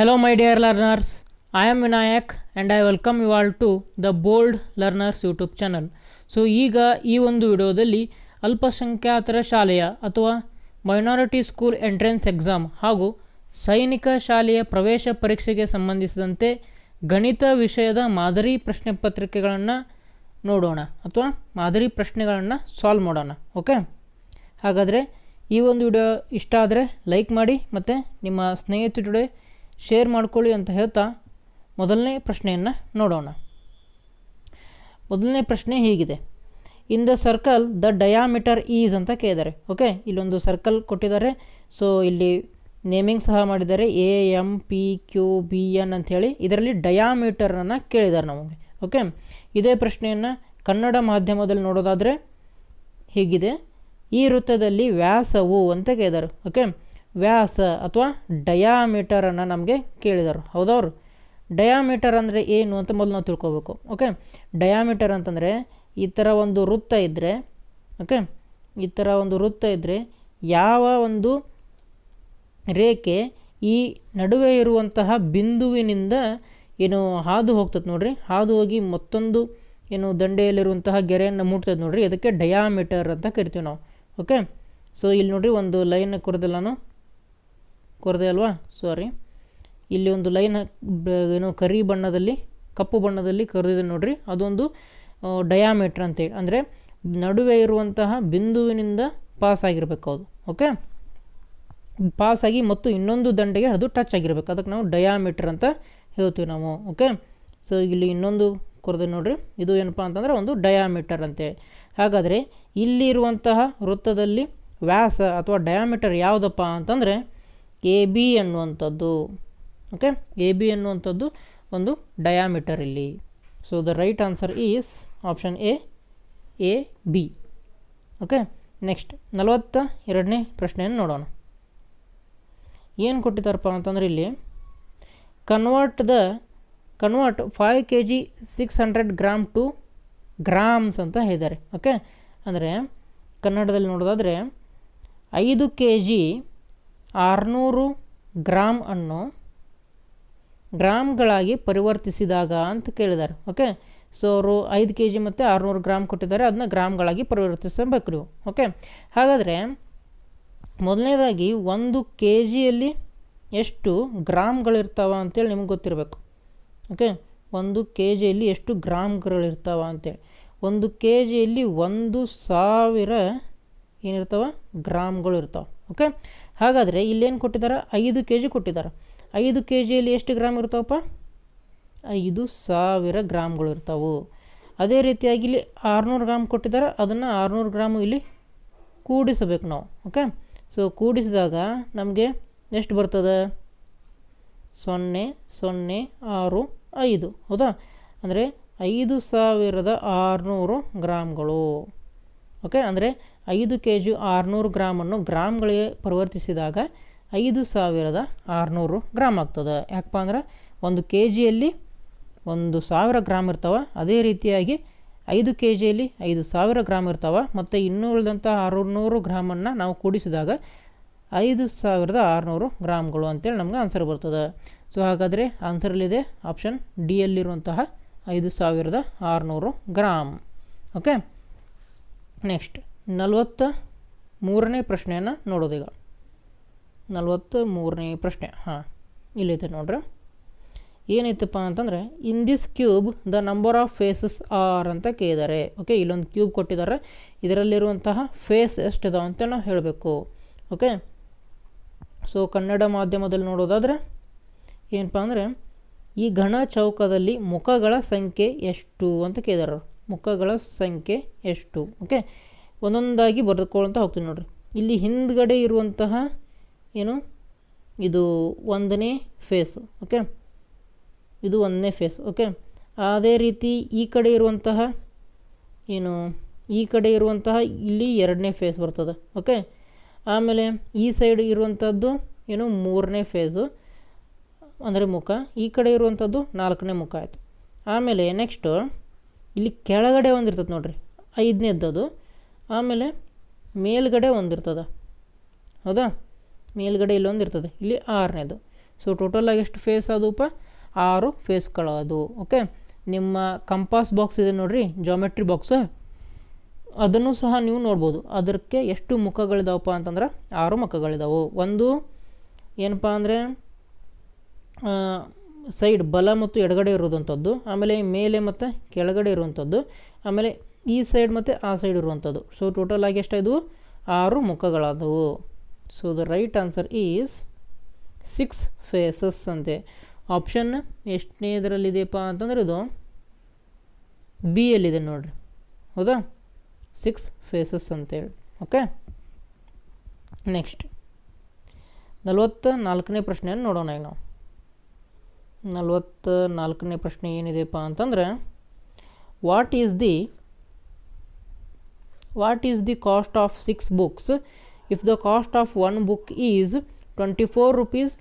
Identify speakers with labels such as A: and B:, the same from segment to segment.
A: Hello, my dear learners. I am Vinayak and I welcome you all to the Bold Learners YouTube channel so ಈಗ ಈ ಒಂದು ವಿಡಿಯೋದಲ್ಲಿ ಅಲ್ಪಸಂಖ್ಯಾತರ ಶಾಲೆಯ ಅಥವಾ ಮೈನಾರಿಟಿ ಸ್ಕೂಲ್ ಎಂಟ್ರೆನ್ಸ್ ಎಕ್ಸಾಮ್ ಹಾಗೂ ಸೈನಿಕ ಶಾಲೆಯ ಪ್ರವೇಶ ಪರೀಕ್ಷೆಗೆ ಸಂಬಂಧಿಸಿದಂತೆ ಗಣಿತ ವಿಷಯದ ಮಾದರಿ ಪ್ರಶ್ನೆ ಪತ್ರಿಕೆಗಳನ್ನು ನೋಡೋಣ ಅಥವಾ ಮಾದರಿ ಪ್ರಶ್ನೆಗಳನ್ನು ಸಾಲ್ವ್ ಮಾಡೋಣ ಓಕೆ ಹಾಗಾದರೆ ಈ ಒಂದು ವಿಡಿಯೋ ಇಷ್ಟ ಆದರೆ ಲೈಕ್ ಮಾಡಿ ಮತ್ತು ನಿಮ್ಮ ಸ್ನೇಹಿತರ ಶೇರ್ ಮಾಡ್ಕೊಳ್ಳಿ ಅಂತ ಹೇಳ್ತಾ ಮೊದಲನೇ ಪ್ರಶ್ನೆಯನ್ನು ನೋಡೋಣ. ಮೊದಲನೇ ಪ್ರಶ್ನೆ ಹೀಗಿದೆ. In the circle the diameter is ಅಂತ ಕೇಳಿದ್ದಾರೆ. ಓಕೆ ಇಲ್ಲೊಂದು ಸರ್ಕಲ್ ಕೊಟ್ಟಿದ್ದಾರೆ. ಸೊ ಇಲ್ಲಿ ನೇಮಿಂಗ್ ಸಹ ಮಾಡಿದ್ದಾರೆ. A M P Q B N ಅಂಥೇಳಿ ಇದರಲ್ಲಿ ಡಯಾಮೀಟರನ್ನು ಕೇಳಿದ್ದಾರೆ ನಮಗೆ. ಓಕೆ ಇದೇ ಪ್ರಶ್ನೆಯನ್ನು ಕನ್ನಡ ಮಾಧ್ಯಮದಲ್ಲಿ ನೋಡೋದಾದರೆ ಹೀಗಿದೆ. ಈ ವೃತ್ತದಲ್ಲಿ ವ್ಯಾಸವು ಅಂತ ಕೇಳಿದರು ಓಕೆ ವ್ಯಾಸ ಅಥವಾ ಡಯಾಮೀಟರನ್ನು ನಮಗೆ ಕೇಳಿದರು ಹೌದವ್ರು? ಡಯಾಮೀಟರ್ ಅಂದರೆ ಏನು ಅಂತ ಮೊದಲು ನಾವು ತಿಳ್ಕೊಬೇಕು ಓಕೆ ಡಯಾಮೀಟರ್ ಅಂತಂದರೆ ಈ ಥರ ಒಂದು ವೃತ್ತ ಇದ್ದರೆ ಓಕೆ ಈ ಥರ ಒಂದು ವೃತ್ತ ಇದ್ದರೆ ಯಾವ ಒಂದು ರೇಖೆ ಈ ನಡುವೆ ಇರುವಂತಹ ಬಿಂದುವಿನಿಂದ ಏನು ಹಾದು ಹೋಗ್ತದೆ ನೋಡಿರಿ? ಹಾದು ಹೋಗಿ ಮತ್ತೊಂದು ಏನು ದಂಡೆಯಲ್ಲಿರುವಂತಹ ಗೆರೆಯನ್ನು ಮುಟ್ತದೆ ನೋಡಿರಿ? ಅದಕ್ಕೆ ಡಯಾಮೀಟರ್ ಅಂತ ಕರಿತೀವಿ ನಾವು ಓಕೆ ಸೊ ಇಲ್ಲಿ ನೋಡಿರಿ ಒಂದು ಲೈನ್ ಕೊರದಿಲ್ಲ ನಾನು. ಕೊರದೆ ಅಲ್ವಾ? ಸಾರಿ ಇಲ್ಲಿ ಒಂದು ಲೈನ್ ಏನು ಕರಿ ಬಣ್ಣದಲ್ಲಿ, ಕಪ್ಪು ಬಣ್ಣದಲ್ಲಿ ಕರೆದಿದೆ ನೋಡ್ರಿ. ಅದೊಂದು ಡಯಾಮೀಟ್ರ್ ಅಂತೇಳಿ. ಅಂದರೆ ನಡುವೆ ಇರುವಂತಹ ಬಿಂದುವಿನಿಂದ ಪಾಸ್ ಆಗಿರಬೇಕು ಅದು. ಓಕೆ ಪಾಸ್ ಆಗಿ ಮತ್ತು ಇನ್ನೊಂದು ದಂಡೆಗೆ ಅದು ಟಚ್ ಆಗಿರಬೇಕು. ಅದಕ್ಕೆ ನಾವು ಡಯಾಮೀಟ್ರ್ ಅಂತ ಹೇಳ್ತೀವಿ ನಾವು. ಓಕೆ ಸೊ ಇಲ್ಲಿ ಇನ್ನೊಂದು ಕೊರದೆ ನೋಡ್ರಿ. ಇದು ಏನಪ್ಪ ಅಂತಂದರೆ ಒಂದು ಡಯಾಮೀಟರ್ ಅಂತೇಳಿ. ಹಾಗಾದರೆ ಇಲ್ಲಿರುವಂತಹ ವೃತ್ತದಲ್ಲಿ ವ್ಯಾಸ ಅಥವಾ ಡಯಾಮೀಟರ್ ಯಾವುದಪ್ಪ ಅಂತಂದರೆ ಎ ಬಿ ಅನ್ನುವಂಥದ್ದು ಓಕೆ ಎ ಬಿ ಅನ್ನುವಂಥದ್ದು ಒಂದು ಡಯಾಮೀಟರ್ ಇಲ್ಲಿ. So the right answer is option A A B okay next ನಲವತ್ತ ಎರಡನೇ ಪ್ರಶ್ನೆಯನ್ನು ನೋಡೋಣ. ಏನು ಕೊಟ್ಟಿದ್ದಾರಪ್ಪ ಅಂತಂದರೆ ಇಲ್ಲಿ convert the convert five K G six hundred gram to grams ಅಂತ ಹೇಳಿದ್ದಾರೆ. ಓಕೆ ಅಂದರೆ ಕನ್ನಡದಲ್ಲಿ ನೋಡೋದಾದರೆ, ಐದು ಕೆ ಜಿ ಆರುನೂರು ಗ್ರಾಮ್ ಅನ್ನು ಗ್ರಾಮ್ಗಳಾಗಿ ಪರಿವರ್ತಿಸಿದಾಗ ಅಂತ ಕೇಳಿದ್ದಾರೆ ಓಕೆ ಸೊ ಅವರು ಐದು ಕೆ ಜಿ ಮತ್ತು ಆರುನೂರು ಗ್ರಾಮ್ ಕೊಟ್ಟಿದ್ದಾರೆ ಅದನ್ನ ಗ್ರಾಮ್ಗಳಾಗಿ ಪರಿವರ್ತಿಸಬೇಕು ನೀವು ಓಕೆ ಹಾಗಾದರೆ ಮೊದಲನೇದಾಗಿ ಒಂದು ಕೆ ಜಿಯಲ್ಲಿ ಎಷ್ಟು ಗ್ರಾಮ್ಗಳಿರ್ತಾವ ಅಂತೇಳಿ ನಿಮ್ಗೆ ಗೊತ್ತಿರಬೇಕು ಓಕೆ ಒಂದು ಕೆ ಜಿಯಲ್ಲಿ ಎಷ್ಟು ಗ್ರಾಮ್ಗಳಿರ್ತಾವ ಅಂತೇಳಿ. ಒಂದು ಕೆ ಜಿಯಲ್ಲಿ ಒಂದು ಸಾವಿರ ಏನಿರ್ತಾವ? ಗ್ರಾಮ್ಗಳು ಇರ್ತಾವೆ ಓಕೆ ಹಾಗಾದರೆ ಇಲ್ಲೇನು ಕೊಟ್ಟಿದ್ದಾರೆ ಐದು ಕೆ ಜಿ ಕೊಟ್ಟಿದ್ದಾರೆ ಐದು ಕೆ ಜಿಯಲ್ಲಿ ಎಷ್ಟು ಗ್ರಾಮ್ ಇರ್ತಾವಪ್ಪ? ಐದು ಸಾವಿರ ಗ್ರಾಮ್ಗಳು ಇರ್ತಾವೆ. ಅದೇ ರೀತಿಯಾಗಿ ಇಲ್ಲಿ ಆರುನೂರು ಗ್ರಾಮ್ ಕೊಟ್ಟಿದ್ದಾರೆ ಅದನ್ನು ಆರುನೂರು ಗ್ರಾಮು ಇಲ್ಲಿ ಕೂಡಿಸಬೇಕು ನಾವು ಓಕೆ ಸೊ ಕೂಡಿಸಿದಾಗ ನಮಗೆ ಎಷ್ಟು ಬರ್ತದೆ? ಸೊನ್ನೆ ಸೊನ್ನೆ, ಆರು, ಐದು, ಹೌದಾ? ಅಂದರೆ ಐದು ಸಾವಿರದ ಆರುನೂರು ಗ್ರಾಮ್ಗಳು ಓಕೆ ಅಂದರೆ ಐದು ಕೆ ಜಿ ಆರುನೂರು ಗ್ರಾಮನ್ನು ಗ್ರಾಮ್ಗಳಿಗೆ ಪರಿವರ್ತಿಸಿದಾಗ ಐದು ಸಾವಿರದ ಆರುನೂರು ಗ್ರಾಮ್ ಆಗ್ತದೆ. ಯಾಕಪ್ಪ ಅಂದ್ರೆ ಒಂದು ಕೆ ಜಿಯಲ್ಲಿ ಒಂದು ಸಾವಿರ ಗ್ರಾಮ್ ಇರ್ತವೆ. ಅದೇ ರೀತಿಯಾಗಿ ಐದು ಕೆ ಜಿಯಲ್ಲಿ ಐದು ಸಾವಿರ ಗ್ರಾಮ್ ಇರ್ತವೆ. ಮತ್ತು ಇನ್ನೂ ಉಳಿದಂಥ ಆರುನೂರು ಗ್ರಾಮನ್ನು ನಾವು ಕೂಡಿಸಿದಾಗ ಐದು ಸಾವಿರದ ಆರುನೂರು ಗ್ರಾಮ್ಗಳು ಅಂತೇಳಿ ನಮ್ಗೆ ಆನ್ಸರ್ ಬರ್ತದೆ. ಸೊ, ಹಾಗಾದರೆ ಆನ್ಸರಲ್ಲಿದೆ ಆಪ್ಷನ್ ಡಿ ಯಲ್ಲಿರುವಂತಹ ಐದು ಸಾವಿರದ ಆರುನೂರು ಗ್ರಾಮ್. ಓಕೆ? ನೆಕ್ಸ್ಟ್. ನಲವತ್ತ ಮೂರನೇ ಪ್ರಶ್ನೆಯನ್ನು ನೋಡೋದೀಗ. ನಲವತ್ತ ಮೂರನೇ ಪ್ರಶ್ನೆ, ಹಾಂ ಇಲ್ಲೈತೆ ನೋಡ್ರಿ. ಏನೈತಪ್ಪ ಅಂತಂದರೆ in this cube the number of faces are ಅಂತ ಕೇಳಿದ್ದಾರೆ ಓಕೆ ಇಲ್ಲೊಂದು ಕ್ಯೂಬ್ ಕೊಟ್ಟಿದ್ದಾರೆ ಇದರಲ್ಲಿರುವಂತಹ ಫೇಸ್ ಎಷ್ಟಿದಾವೆ ಅಂತ ನಾವು ಹೇಳಬೇಕು. ಓಕೆ ಸೊ ಕನ್ನಡ ಮಾಧ್ಯಮದಲ್ಲಿ ನೋಡೋದಾದರೆ, ಏನಪ್ಪ ಅಂದರೆ, ಈ ಘನ ಚೌಕದಲ್ಲಿ ಮುಖಗಳ ಸಂಖ್ಯೆ ಎಷ್ಟು ಅಂತ ಕೇಳಿದಾರೆ. ಮುಖಗಳ ಸಂಖ್ಯೆ ಎಷ್ಟು? ಓಕೆ ಒಂದೊಂದಾಗಿ ಬರೆದುಕೊಳ್ಳಂತ ಹೋಗ್ತೀನಿ ನೋಡಿರಿ. ಇಲ್ಲಿ ಹಿಂದ್ಗಡೆ ಇರುವಂತಹ ಏನು? ಇದು ಒಂದನೇ ಫೇಸ್ ಓಕೆ ಇದು ಒಂದನೇ ಫೇಸ್ ಓಕೆ ಅದೇ ರೀತಿ ಈ ಕಡೆ ಇರುವಂತಹ ಏನು? ಈ ಕಡೆ ಇರುವಂತಹ ಇಲ್ಲಿ ಎರಡನೇ ಫೇಸ್ ಬರ್ತದೆ ಓಕೆ ಆಮೇಲೆ ಈ ಸೈಡ್ ಇರುವಂಥದ್ದು ಏನು? ಮೂರನೇ ಫೇಸು ಅಂದರೆ ಮುಖ. ಈ ಕಡೆ ಇರುವಂಥದ್ದು ನಾಲ್ಕನೇ ಮುಖ ಆಯಿತು. ಆಮೇಲೆ ನೆಕ್ಸ್ಟು ಇಲ್ಲಿ ಕೆಳಗಡೆ ಒಂದು ಇರ್ತದೆ ನೋಡಿರಿ. ಐದನೇದ್ದದು. ಆಮೇಲೆ ಮೇಲ್ಗಡೆ ಒಂದಿರ್ತದೆ. ಹೌದಾ? ಮೇಲ್ಗಡೆ ಇಲ್ಲೊಂದು ಇರ್ತದೆ. ಇಲ್ಲಿ ಆರನೇದು. ಸೊ ಟೋಟಲಾಗಿ ಎಷ್ಟು ಫೇಸ್ ಅದಪ್ಪ ಆರು ಫೇಸ್ಗಳದು ಓಕೆ ನಿಮ್ಮ ಕಂಪಾಸ್ ಬಾಕ್ಸ್ ಇದೆ ನೋಡಿರಿ ಜಾಮೆಟ್ರಿ ಬಾಕ್ಸ್ ಅದನ್ನು ಸಹ ನೀವು ನೋಡ್ಬೋದು. ಅದಕ್ಕೆ ಎಷ್ಟು ಮುಖಗಳಿದಾವಪ್ಪ ಅಂತಂದ್ರೆ ಆರು ಮುಖಗಳಿದಾವೆ. ಒಂದು ಏನಪ್ಪ ಅಂದರೆ ಸೈಡ್ ಬಲ ಮತ್ತು ಎಡಗಡೆ ಇರುವಂಥದ್ದು ಆಮೇಲೆ ಮೇಲೆ ಮತ್ತು ಕೆಳಗಡೆ ಇರುವಂಥದ್ದು ಆಮೇಲೆ ಈ ಸೈಡ್ ಮತ್ತು ಆ ಸೈಡ್ ಇರುವಂಥದ್ದು. ಸೊ ಟೋಟಲ್ ಆಗಿ ಎಷ್ಟಾಯಿತು ಆರು ಮುಖಗಳಾದವು. So the right answer is six faces ಅಂತೆ. ಆಪ್ಷನ್ ಎಷ್ಟನೇ ಇದರಲ್ಲಿದೆಯಪ್ಪ ಅಂತಂದ್ರೆ ಇದು ಬಿ ಎಲ್ಲಿದೆ ನೋಡ್ರಿ. ಹೌದಾ? ಸಿಕ್ಸ್ ಫೇಸಸ್ ಅಂತೇಳಿ. ಓಕೆ ನೆಕ್ಸ್ಟ್ ನಲವತ್ತ ನಾಲ್ಕನೇ ಪ್ರಶ್ನೆಯನ್ನು ನೋಡೋಣ ಈಗ ನಾವು. ನಲವತ್ತ ನಾಲ್ಕನೇ ಪ್ರಶ್ನೆ ಏನಿದೆಯಪ್ಪ ಅಂತಂದರೆ what is the the cost of six books if the cost of one book is twenty four rupees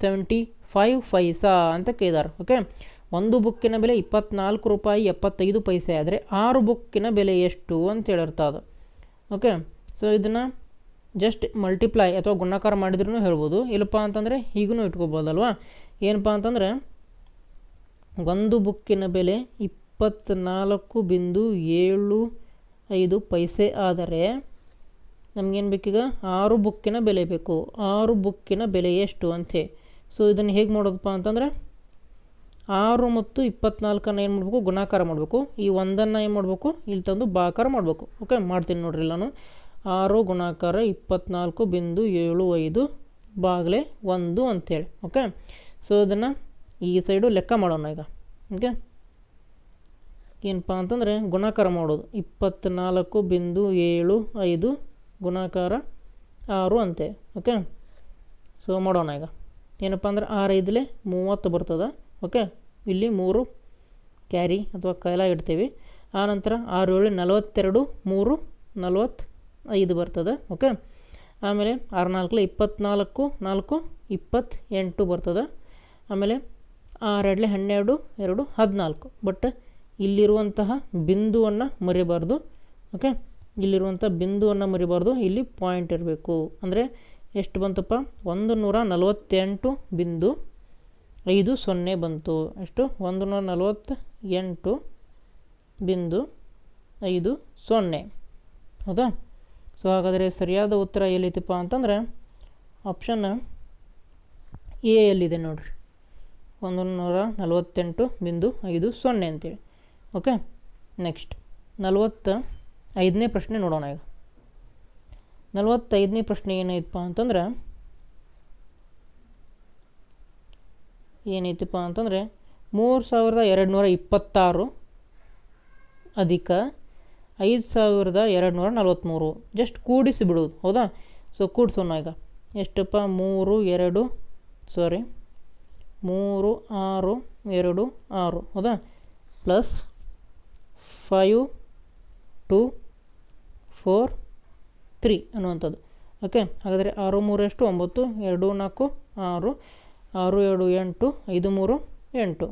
A: seventy five paisa ಅಂತ ಕೇಳಿದಾರೆ ಓಕೆ ಒಂದು ಬುಕ್ಕಿನ ಬೆಲೆ ಇಪ್ಪತ್ನಾಲ್ಕು ರೂಪಾಯಿ ಎಪ್ಪತ್ತೈದು ಪೈಸೆ ಆದರೆ ಆರು ಬುಕ್ಕಿನ ಬೆಲೆ ಎಷ್ಟು ಅಂತ ಹೇಳಿರ್ತದೆ ಓಕೆ ಸೊ ಇದನ್ನು ಜಸ್ಟ್ ಮಲ್ಟಿಪ್ಲೈ ಅಥವಾ ಗುಣಾಕಾರ ಮಾಡಿದ್ರೂ ಹೇಳ್ಬೋದು. ಇಲ್ಲಪ್ಪ ಅಂತಂದರೆ ಹೀಗೂ ಇಟ್ಕೋಬೋದಲ್ವಾ? ಏನಪ್ಪ ಅಂತಂದರೆ ಒಂದು ಬುಕ್ಕಿನ ಬೆಲೆ ಇಪ್ಪತ್ತ್ನಾಲ್ಕು ಬಿಂದು ಏಳು ಐದು ಪೈಸೆ ಆದರೆ ನಮಗೇನು ಬೇಕೀಗ? ಆರು ಬುಕ್ಕಿನ ಬೆಲೆ ಬೇಕು. ಆರು ಬುಕ್ಕಿನ ಬೆಲೆ ಎಷ್ಟು ಅಂತೆ. ಸೊ ಇದನ್ನು ಹೇಗೆ ಮಾಡೋದಪ್ಪ ಅಂತಂದರೆ ಆರು ಮತ್ತು ಇಪ್ಪತ್ನಾಲ್ಕನ್ನು ಏನು ಮಾಡಬೇಕು? ಗುಣಾಕಾರ ಮಾಡಬೇಕು. ಈ ಒಂದನ್ನು ಏನು ಮಾಡಬೇಕು? ಇಲ್ಲಿ ತಂದು ಬಾಕಾರ ಮಾಡಬೇಕು. ಓಕೆ ಮಾಡ್ತೀನಿ ನೋಡ್ರಿ ನಾನು ಆರು ಗುಣಾಕಾರ ಇಪ್ಪತ್ನಾಲ್ಕು ಬಿಂದು ಏಳು ಐದು ಬಾಗಲೆ ಒಂದು ಅಂಥೇಳಿ ಓಕೆ ಸೊ ಇದನ್ನು ಈ ಸೈಡು ಲೆಕ್ಕ ಮಾಡೋಣ ಈಗ. ಓಕೆ ಏನಪ್ಪ ಅಂತಂದರೆ ಗುಣಾಕಾರ ಮಾಡೋದು. ಇಪ್ಪತ್ತ್ನಾಲ್ಕು ಬಿಂದು ಏಳು ಐದು ಗುಣಾಕಾರ ಆರು ಅಂತೆ. ಓಕೆ ಸೊ ಮಾಡೋಣ ಈಗ. ಏನಪ್ಪ ಅಂದ್ರೆ ಐದಲೇ ಮೂವತ್ತು ಬರ್ತದೆ. ಓಕೆ ಇಲ್ಲಿ ಮೂರು ಕ್ಯಾರಿ ಅಥವಾ ಕೈಲ ಇಡ್ತೀವಿ. ಆನಂತರ ಆರು ಏಳು ನಲವತ್ತೆರಡು ಮೂರು ನಲವತ್ತು ಐದು ಬರ್ತದೆ. ಓಕೆ ಆಮೇಲೆ ಆರು ನಾಲ್ಕಲೆ ಇಪ್ಪತ್ತ್ನಾಲ್ಕು ನಾಲ್ಕು, ಇಪ್ಪತ್ತೆಂಟು ಬರ್ತದೆ. ಆಮೇಲೆ ಆರೆರಡಲೆ ಹನ್ನೆರಡು, ಎರಡು, ಹದಿನಾಲ್ಕು. ಬಟ್ ಇಲ್ಲಿರುವಂತಹ ಬಿಂದುವನ್ನು ಮರಿಬಾರ್ದು ಓಕೆ ಇಲ್ಲಿರುವಂಥ ಬಿಂದುವನ್ನು ಮರಿಬಾರ್ದು. ಇಲ್ಲಿ ಪಾಯಿಂಟ್ ಇರಬೇಕು. ಅಂದರೆ ಎಷ್ಟು ಬಂತಪ್ಪ? ಒಂದು ನೂರ ನಲವತ್ತೆಂಟು ಬಿಂದು ಐದು ಸೊನ್ನೆ ಬಂತು. ಎಷ್ಟು? ಒಂದು ನೂರ ನಲವತ್ತ ಎಂಟು ಬಿಂದು ಐದು ಸೊನ್ನೆ. ಹೌದಾ? ಸೊ ಹಾಗಾದರೆ ಸರಿಯಾದ ಉತ್ತರ ಎಲ್ಲಿತ್ತಪ್ಪ ಅಂತಂದರೆ ಆಪ್ಷನ್ ಎ ಎಲ್ಲಿದೆ ನೋಡಿರಿ. ಒಂದು ನೂರ ನಲವತ್ತೆಂಟು ಬಿಂದು ಐದು ಸೊನ್ನೆ ಅಂತೇಳಿ. ಓಕೆ ನೆಕ್ಸ್ಟ್ ನಲವತ್ತ ಐದನೇ ಪ್ರಶ್ನೆ ನೋಡೋಣ ಈಗ. ನಲವತ್ತೈದನೇ ಪ್ರಶ್ನೆ ಏನೈತಪ್ಪ ಅಂತಂದ್ರೆ, ಏನೈತಪ್ಪ ಅಂತಂದರೆ, ಮೂರು ಸಾವಿರದ ಎರಡು ನೂರ ಇಪ್ಪತ್ತಾರು ಅಧಿಕ ಐದು ಸಾವಿರದ ಎರಡು ನೂರ ನಲ್ವತ್ತ್ಮೂರು ಜಸ್ಟ್ ಕೂಡಿಸಿ ಬಿಡೋದು ಹೌದಾ? ಸೊ ಕೂಡಿಸೋಣ ಈಗ. ಎಷ್ಟಪ್ಪ? ಮೂರು, ಎರಡು ಸಾರಿ ಮೂರು, ಆರು, ಎರಡು, ಆರು. ಹೌದಾ? Plus five two four three ಅನ್ನುವಂಥದ್ದು. ಓಕೆ ಹಾಗಾದರೆ ಆರು, ಮೂರು ಎಷ್ಟು? ಒಂಬತ್ತು, ಎರಡು, ನಾಲ್ಕು, ಆರು. ಆರು ಎರಡು ಎಂಟು, ಐದು, ಮೂರು, ಎಂಟು.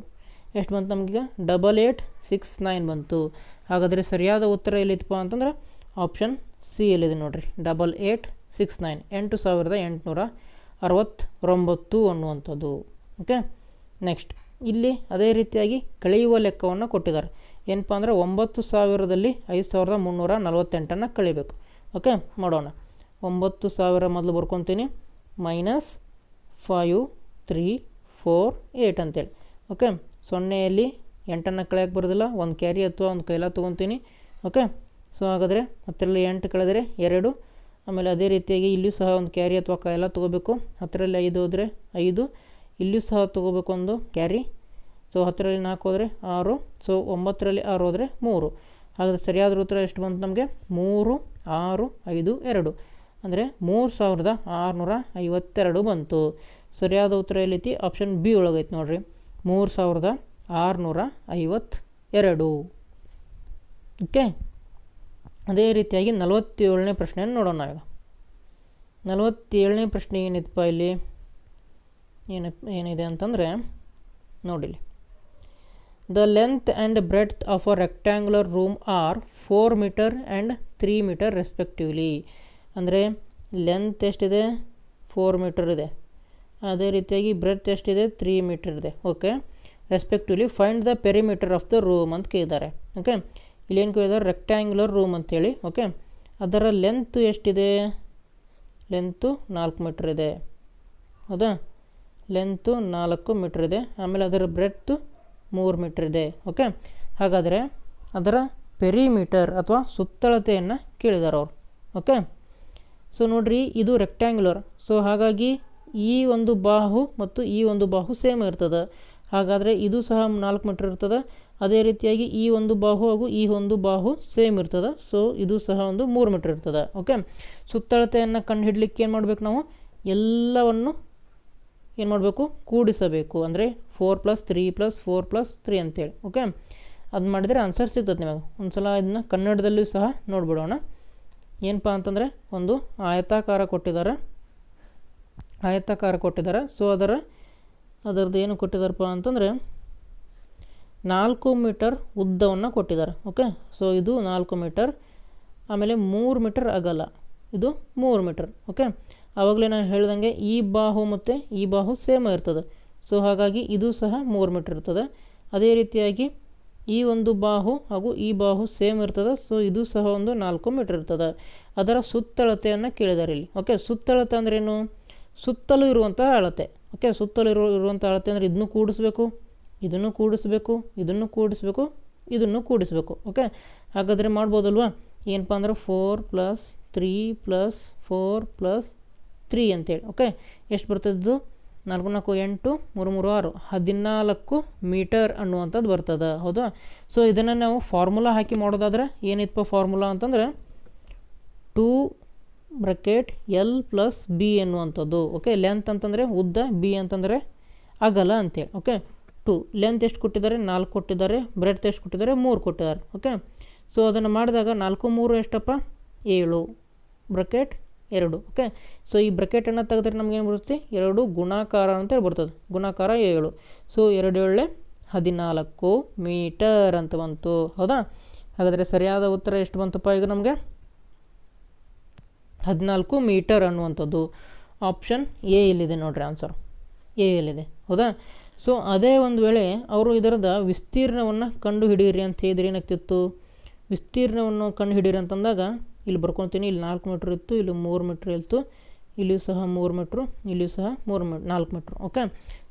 A: ಎಷ್ಟು ಬಂತು ನಮಗೀಗ? ಡಬಲ್ ಏಯ್ಟ್ ಸಿಕ್ಸ್ ನೈನ್ ಬಂತು. ಹಾಗಾದರೆ ಸರಿಯಾದ ಉತ್ತರ ಎಲ್ಲಿತ್ತಪ್ಪ ಅಂತಂದ್ರೆ ಆಪ್ಷನ್ ಸಿ ಎಲ್ಲಿದೆ ನೋಡಿರಿ. ಡಬಲ್ ಏಟ್ ಸಿಕ್ಸ್ ನೈನ್ ಎಂಟು ಸಾವಿರದ ಎಂಟುನೂರ ಅರವತ್ತೊಂಬತ್ತು ಅನ್ನುವಂಥದ್ದು. ಓಕೆ ನೆಕ್ಸ್ಟ್ ಇಲ್ಲಿ ಅದೇ ರೀತಿಯಾಗಿ ಕಳೆಯುವ ಲೆಕ್ಕವನ್ನು ಕೊಟ್ಟಿದ್ದಾರೆ. ಏನಪ್ಪ ಅಂದರೆ ಒಂಬತ್ತು ಸಾವಿರದಲ್ಲಿ ಐದು ಸಾವಿರದ ಮುನ್ನೂರ ನಲ್ವತ್ತೆಂಟನ್ನು ಕಳಿಬೇಕು. ಓಕೆ, ಮಾಡೋಣ. ಒಂಬತ್ತು ಸಾವಿರ ಮೊದಲು ಬರ್ಕೊತೀನಿ. Minus five, three, four eight ಅಂತೇಳಿ. ಓಕೆ, ಸೊನ್ನೆಯಲ್ಲಿ ಎಂಟನ್ನು ಕಳೆಯೋಕ್ಕೆ ಬರೋದಿಲ್ಲ. ಒಂದು ಕ್ಯಾರಿ ಅಥವಾ ಒಂದು ಕೈಲ ತೊಗೊತೀನಿ. ಓಕೆ, ಸೊ ಹಾಗಾದರೆ ಹತ್ತರಲ್ಲಿ ಎಂಟು ಕಳೆದರೆ ಎರಡು. ಆಮೇಲೆ ಅದೇ ರೀತಿಯಾಗಿ ಇಲ್ಲಿಯೂ ಸಹ ಒಂದು ಕ್ಯಾರಿ ಅಥವಾ ಕೈಲ ತೊಗೋಬೇಕು. ಹತ್ತರಲ್ಲಿ ಐದು ಹೋದರೆ ಐದು. ಇಲ್ಲಿಯೂ ಸಹ ತೊಗೋಬೇಕು ಒಂದು ಕ್ಯಾರಿ. ಸೊ ಹತ್ತರಲ್ಲಿ ನಾಲ್ಕು ಹೋದರೆ ಆರು. ಸೊ ಒಂಬತ್ತರಲ್ಲಿ ಆರು ಹೋದರೆ ಮೂರು. ಹಾಗಾದರೆ ಸರಿಯಾದ ಉತ್ತರ ಎಷ್ಟು ಬಂತು ನಮಗೆ? ಮೂರು, ಆರು, ಐದು, ಎರಡು. ಅಂದರೆ ಮೂರು ಸಾವಿರದ ಆರುನೂರ ಐವತ್ತೆರಡು ಬಂತು. ಸರಿಯಾದ ಉತ್ತರ ಎಲ್ಲೈತಿ? ಆಪ್ಷನ್ ಬಿ ಒಳಗೈತೆ ನೋಡಿರಿ. ಮೂರು ಸಾವಿರದ ಆರುನೂರ ಐವತ್ತೆರಡು. ಓಕೆ? ಅದೇ ರೀತಿಯಾಗಿ ನಲವತ್ತೇಳನೇ ಪ್ರಶ್ನೆಯನ್ನು ನೋಡೋಣ ಈಗ ನಲವತ್ತೇಳನೇ ಪ್ರಶ್ನೆ ಏನಿತ್ತಪ್ಪ ಇಲ್ಲಿ? ಏನಪ್ಪ ಏನಿದೆ ಅಂತಂದರೆ ನೋಡಿಲಿ the length and breadth of a rectangular room are four meter and three meter respectively ಅಂದರೆ ಲೆಂತ್ ಎಷ್ಟಿದೆ? ಫೋರ್ ಮೀಟರ್ ಇದೆ. ಅದೇ ರೀತಿಯಾಗಿ ಬ್ರೆತ್ ಎಷ್ಟಿದೆ? ತ್ರೀ ಮೀಟರ್ ಇದೆ. Okay respectively find the perimeter of the room ಅಂತ ಕೇಳಿದ್ದಾರೆ. ಓಕೆ ಇಲ್ಲೇನು ಕೇಳಿದ್ದಾರೆ? ರೆಕ್ಟ್ಯಾಂಗ್ಯುಲರ್ ರೂಮ್ ಅಂತೇಳಿ ಓಕೆ ಅದರ ಲೆಂತ್ ಎಷ್ಟಿದೆ? ಲೆಂತು ನಾಲ್ಕು ಮೀಟ್ರ್ ಇದೆ. ಹೌದಾ? ಲೆಂತು ನಾಲ್ಕು ಮೀಟ್ರ್ ಇದೆ. ಆಮೇಲೆ ಅದರ ಬ್ರೆಡ್ತು ಮೂರು ಮೀಟ್ರ್ ಇದೆ ಓಕೆ ಹಾಗಾದರೆ ಅದರ ಪೆರಿಮೀಟರ್ ಅಥವಾ ಸುತ್ತಳತೆಯನ್ನು ಕೇಳಿದಾರೆ ಅವರು ಓಕೆ ಸೊ ನೋಡಿರಿ, ಇದು ರೆಕ್ಟ್ಯಾಂಗ್ಯುಲರ್ ಸೊ ಹಾಗಾಗಿ ಈ ಒಂದು ಬಾಹು ಮತ್ತು ಈ ಒಂದು ಬಾಹು ಸೇಮ್ ಇರ್ತದೆ. ಹಾಗಾದರೆ ಇದು ಸಹ ನಾಲ್ಕು ಮೀಟ್ರ್ ಇರ್ತದೆ. ಅದೇ ರೀತಿಯಾಗಿ ಈ ಒಂದು ಬಾಹು ಹಾಗೂ ಈ ಒಂದು ಬಾಹು ಸೇಮ್ ಇರ್ತದೆ. ಸೊ ಇದು ಸಹ ಒಂದು ಮೂರು ಮೀಟ್ರ್ ಇರ್ತದೆ ಓಕೆ ಸುತ್ತಳತೆಯನ್ನು ಕಂಡು ಹಿಡ್ಲಿಕ್ಕೆ ಏನು ಮಾಡಬೇಕು ನಾವು? ಎಲ್ಲವನ್ನು ಏನು ಮಾಡಬೇಕು? ಕೂಡಿಸಬೇಕು. ಅಂದರೆ four plus three plus four plus three ಅಂತೇಳಿ. ಓಕೆ ಅದು ಮಾಡಿದರೆ ಆನ್ಸರ್ ಸಿಗ್ತದೆ ನಿಮಗೆ. ಒಂದು ಸಲ ಇದನ್ನ ಕನ್ನಡದಲ್ಲೂ ಸಹ ನೋಡ್ಬಿಡೋಣ. ಏನಪ್ಪ ಅಂತಂದರೆ, ಒಂದು ಆಯತಾಕಾರ ಕೊಟ್ಟಿದ್ದಾರೆ. ಆಯತಾಕಾರ ಕೊಟ್ಟಿದ್ದಾರೆ. ಸೊ ಅದರ, ಅದರದ್ದು ಏನು ಕೊಟ್ಟಿದ್ದಾರಪ್ಪ ಅಂತಂದರೆ, ನಾಲ್ಕು ಮೀಟರ್ ಉದ್ದವನ್ನು ಕೊಟ್ಟಿದ್ದಾರೆ. ಓಕೆ ಸೊ ಇದು ನಾಲ್ಕು ಮೀಟರ್. ಆಮೇಲೆ ಮೂರು ಮೀಟರ್ ಅಗಲ. ಇದು ಮೂರು ಮೀಟರ್. ಓಕೆ ಆವಾಗಲೇ ನಾನು ಹೇಳ್ದಂಗೆ ಈ ಬಾಹು ಮತ್ತು ಈ ಬಾಹು ಸೇಮ್ ಇರ್ತದೆ. ಸೊ ಹಾಗಾಗಿ ಇದು ಸಹ ಮೂರು ಮೀಟರ್ ಇರ್ತದೆ. ಅದೇ ರೀತಿಯಾಗಿ ಈ ಒಂದು ಬಾಹು ಹಾಗೂ ಈ ಬಾಹು ಸೇಮ್ ಇರ್ತದೆ. ಸೊ ಇದು ಸಹ ಒಂದು ನಾಲ್ಕು ಮೀಟರ್ ಇರ್ತದೆ. ಅದರ ಸುತ್ತಳತೆಯನ್ನು ಕೇಳಿದಾರೆ ಇಲ್ಲಿ. ಓಕೆ ಸುತ್ತಳತೆ ಅಂದ್ರೇನು ಸುತ್ತಲೂ ಇರುವಂಥ ಅಳತೆ. ಓಕೆ ಸುತ್ತಲೂ ಇರುವ ಇರುವಂಥ ಅಳತೆ ಅಂದರೆ ಇದನ್ನು ಕೂಡಿಸ್ಬೇಕು ಇದನ್ನು ಕೂಡಿಸ್ಬೇಕು ಇದನ್ನು ಕೂಡಿಸ್ಬೇಕು ಇದನ್ನು ಕೂಡಿಸ್ಬೇಕು. ಓಕೆ ಹಾಗಾದರೆ ಮಾಡ್ಬೋದಲ್ವಾ? ಏನಪ್ಪ ಅಂದ್ರೆ four plus three plus four plus three ಅಂತೇಳಿ ಓಕೆ ಎಷ್ಟು ಬರ್ತದ್ದು ನಾಲ್ಕು ನಾಲ್ಕು ಎಂಟು, ಮೂರು ಮೂರು, ಆರು. ಹದಿನಾಲ್ಕು ಮೀಟರ್ ಅನ್ನುವಂಥದ್ದು ಬರ್ತದೆ, ಹೌದಾ? ಸೊ ಇದನ್ನು ನಾವು ಫಾರ್ಮುಲಾ ಹಾಕಿ ಮಾಡೋದಾದ್ರೆ ಏನಿತ್ತಪ್ಪ ಫಾರ್ಮುಲಾ ಅಂತಂದರೆ two bracket L plus B ಎನ್ನುವಂಥದ್ದು ಓಕೆ ಲೆಂತ್ ಅಂತಂದರೆ ಉದ್ದ, ಬಿ ಅಂತಂದರೆ ಅಗಲ ಅಂತೇಳಿ ಓಕೆ ಟು ಲೆಂತ್ ಎಷ್ಟು ಕೊಟ್ಟಿದ್ದಾರೆ? ನಾಲ್ಕು ಕೊಟ್ಟಿದ್ದಾರೆ. ಬ್ರೆಡ್ತ್ ಎಷ್ಟು ಕೊಟ್ಟಿದ್ದಾರೆ? ಮೂರು ಕೊಟ್ಟಿದ್ದಾರೆ ಓಕೆ ಸೊ ಅದನ್ನು ಮಾಡಿದಾಗ ನಾಲ್ಕು, ಮೂರು ಎಷ್ಟಪ್ಪ? ಏಳು. ಬ್ರಕೆಟ್ ಎರಡು ಓಕೆ ಸೊ ಈ ಬ್ರಕೆಟನ್ನು ತೆಗೆದ್ರೆ ನಮಗೇನು ಬರುತ್ತೆ? ಎರಡು ಗುಣಾಕಾರ ಅಂತೇಳಿ ಬರ್ತದೆ ಗುಣಾಕಾರ ಏಳು. ಸೊ ಎರಡು ಏಳೆ ಹದಿನಾಲ್ಕು ಮೀಟರ್ ಅಂತ ಬಂತು. ಹೌದಾ? ಹಾಗಾದರೆ ಸರಿಯಾದ ಉತ್ತರ ಎಷ್ಟು ಬಂತಪ್ಪ ಈಗ ನಮಗೆ? ಹದಿನಾಲ್ಕು ಮೀಟರ್ ಅನ್ನುವಂಥದ್ದು. ಆಪ್ಷನ್ ಎ ಎಲ್ಲಿದೆ ನೋಡ್ರಿ ಆನ್ಸರ್ ಎ ಎಲ್ಲಿದೆ ಹೌದಾ? ಸೊ ಅದೇ ಒಂದು ವೇಳೆ ಅವರು ಇದರದ ವಿಸ್ತೀರ್ಣವನ್ನು ಕಂಡು ಹಿಡೀರಿ ಅಂತ ಹೇಳಿದ್ರೆ ಏನಾಗ್ತಿತ್ತು? ವಿಸ್ತೀರ್ಣವನ್ನು ಕಂಡು ಹಿಡೀರಿ ಅಂತಂದಾಗ ಇಲ್ಲಿ ಬರ್ಕೊತೀನಿ, ಇಲ್ಲಿ ನಾಲ್ಕು ಮೀಟ್ರ್ ಇತ್ತು, ಇಲ್ಲಿ ಮೂರು ಮೀಟ್ರ್ ಇತ್ತು ಇಲ್ಲಿಯೂ ಸಹ ಮೂರು ಮೀಟ್ರು ಇಲ್ಲಿಯೂ ಸಹ ಮೂರು ಮೀ ನಾಲ್ಕು ಮೀಟ್ರ್ ಓಕೆ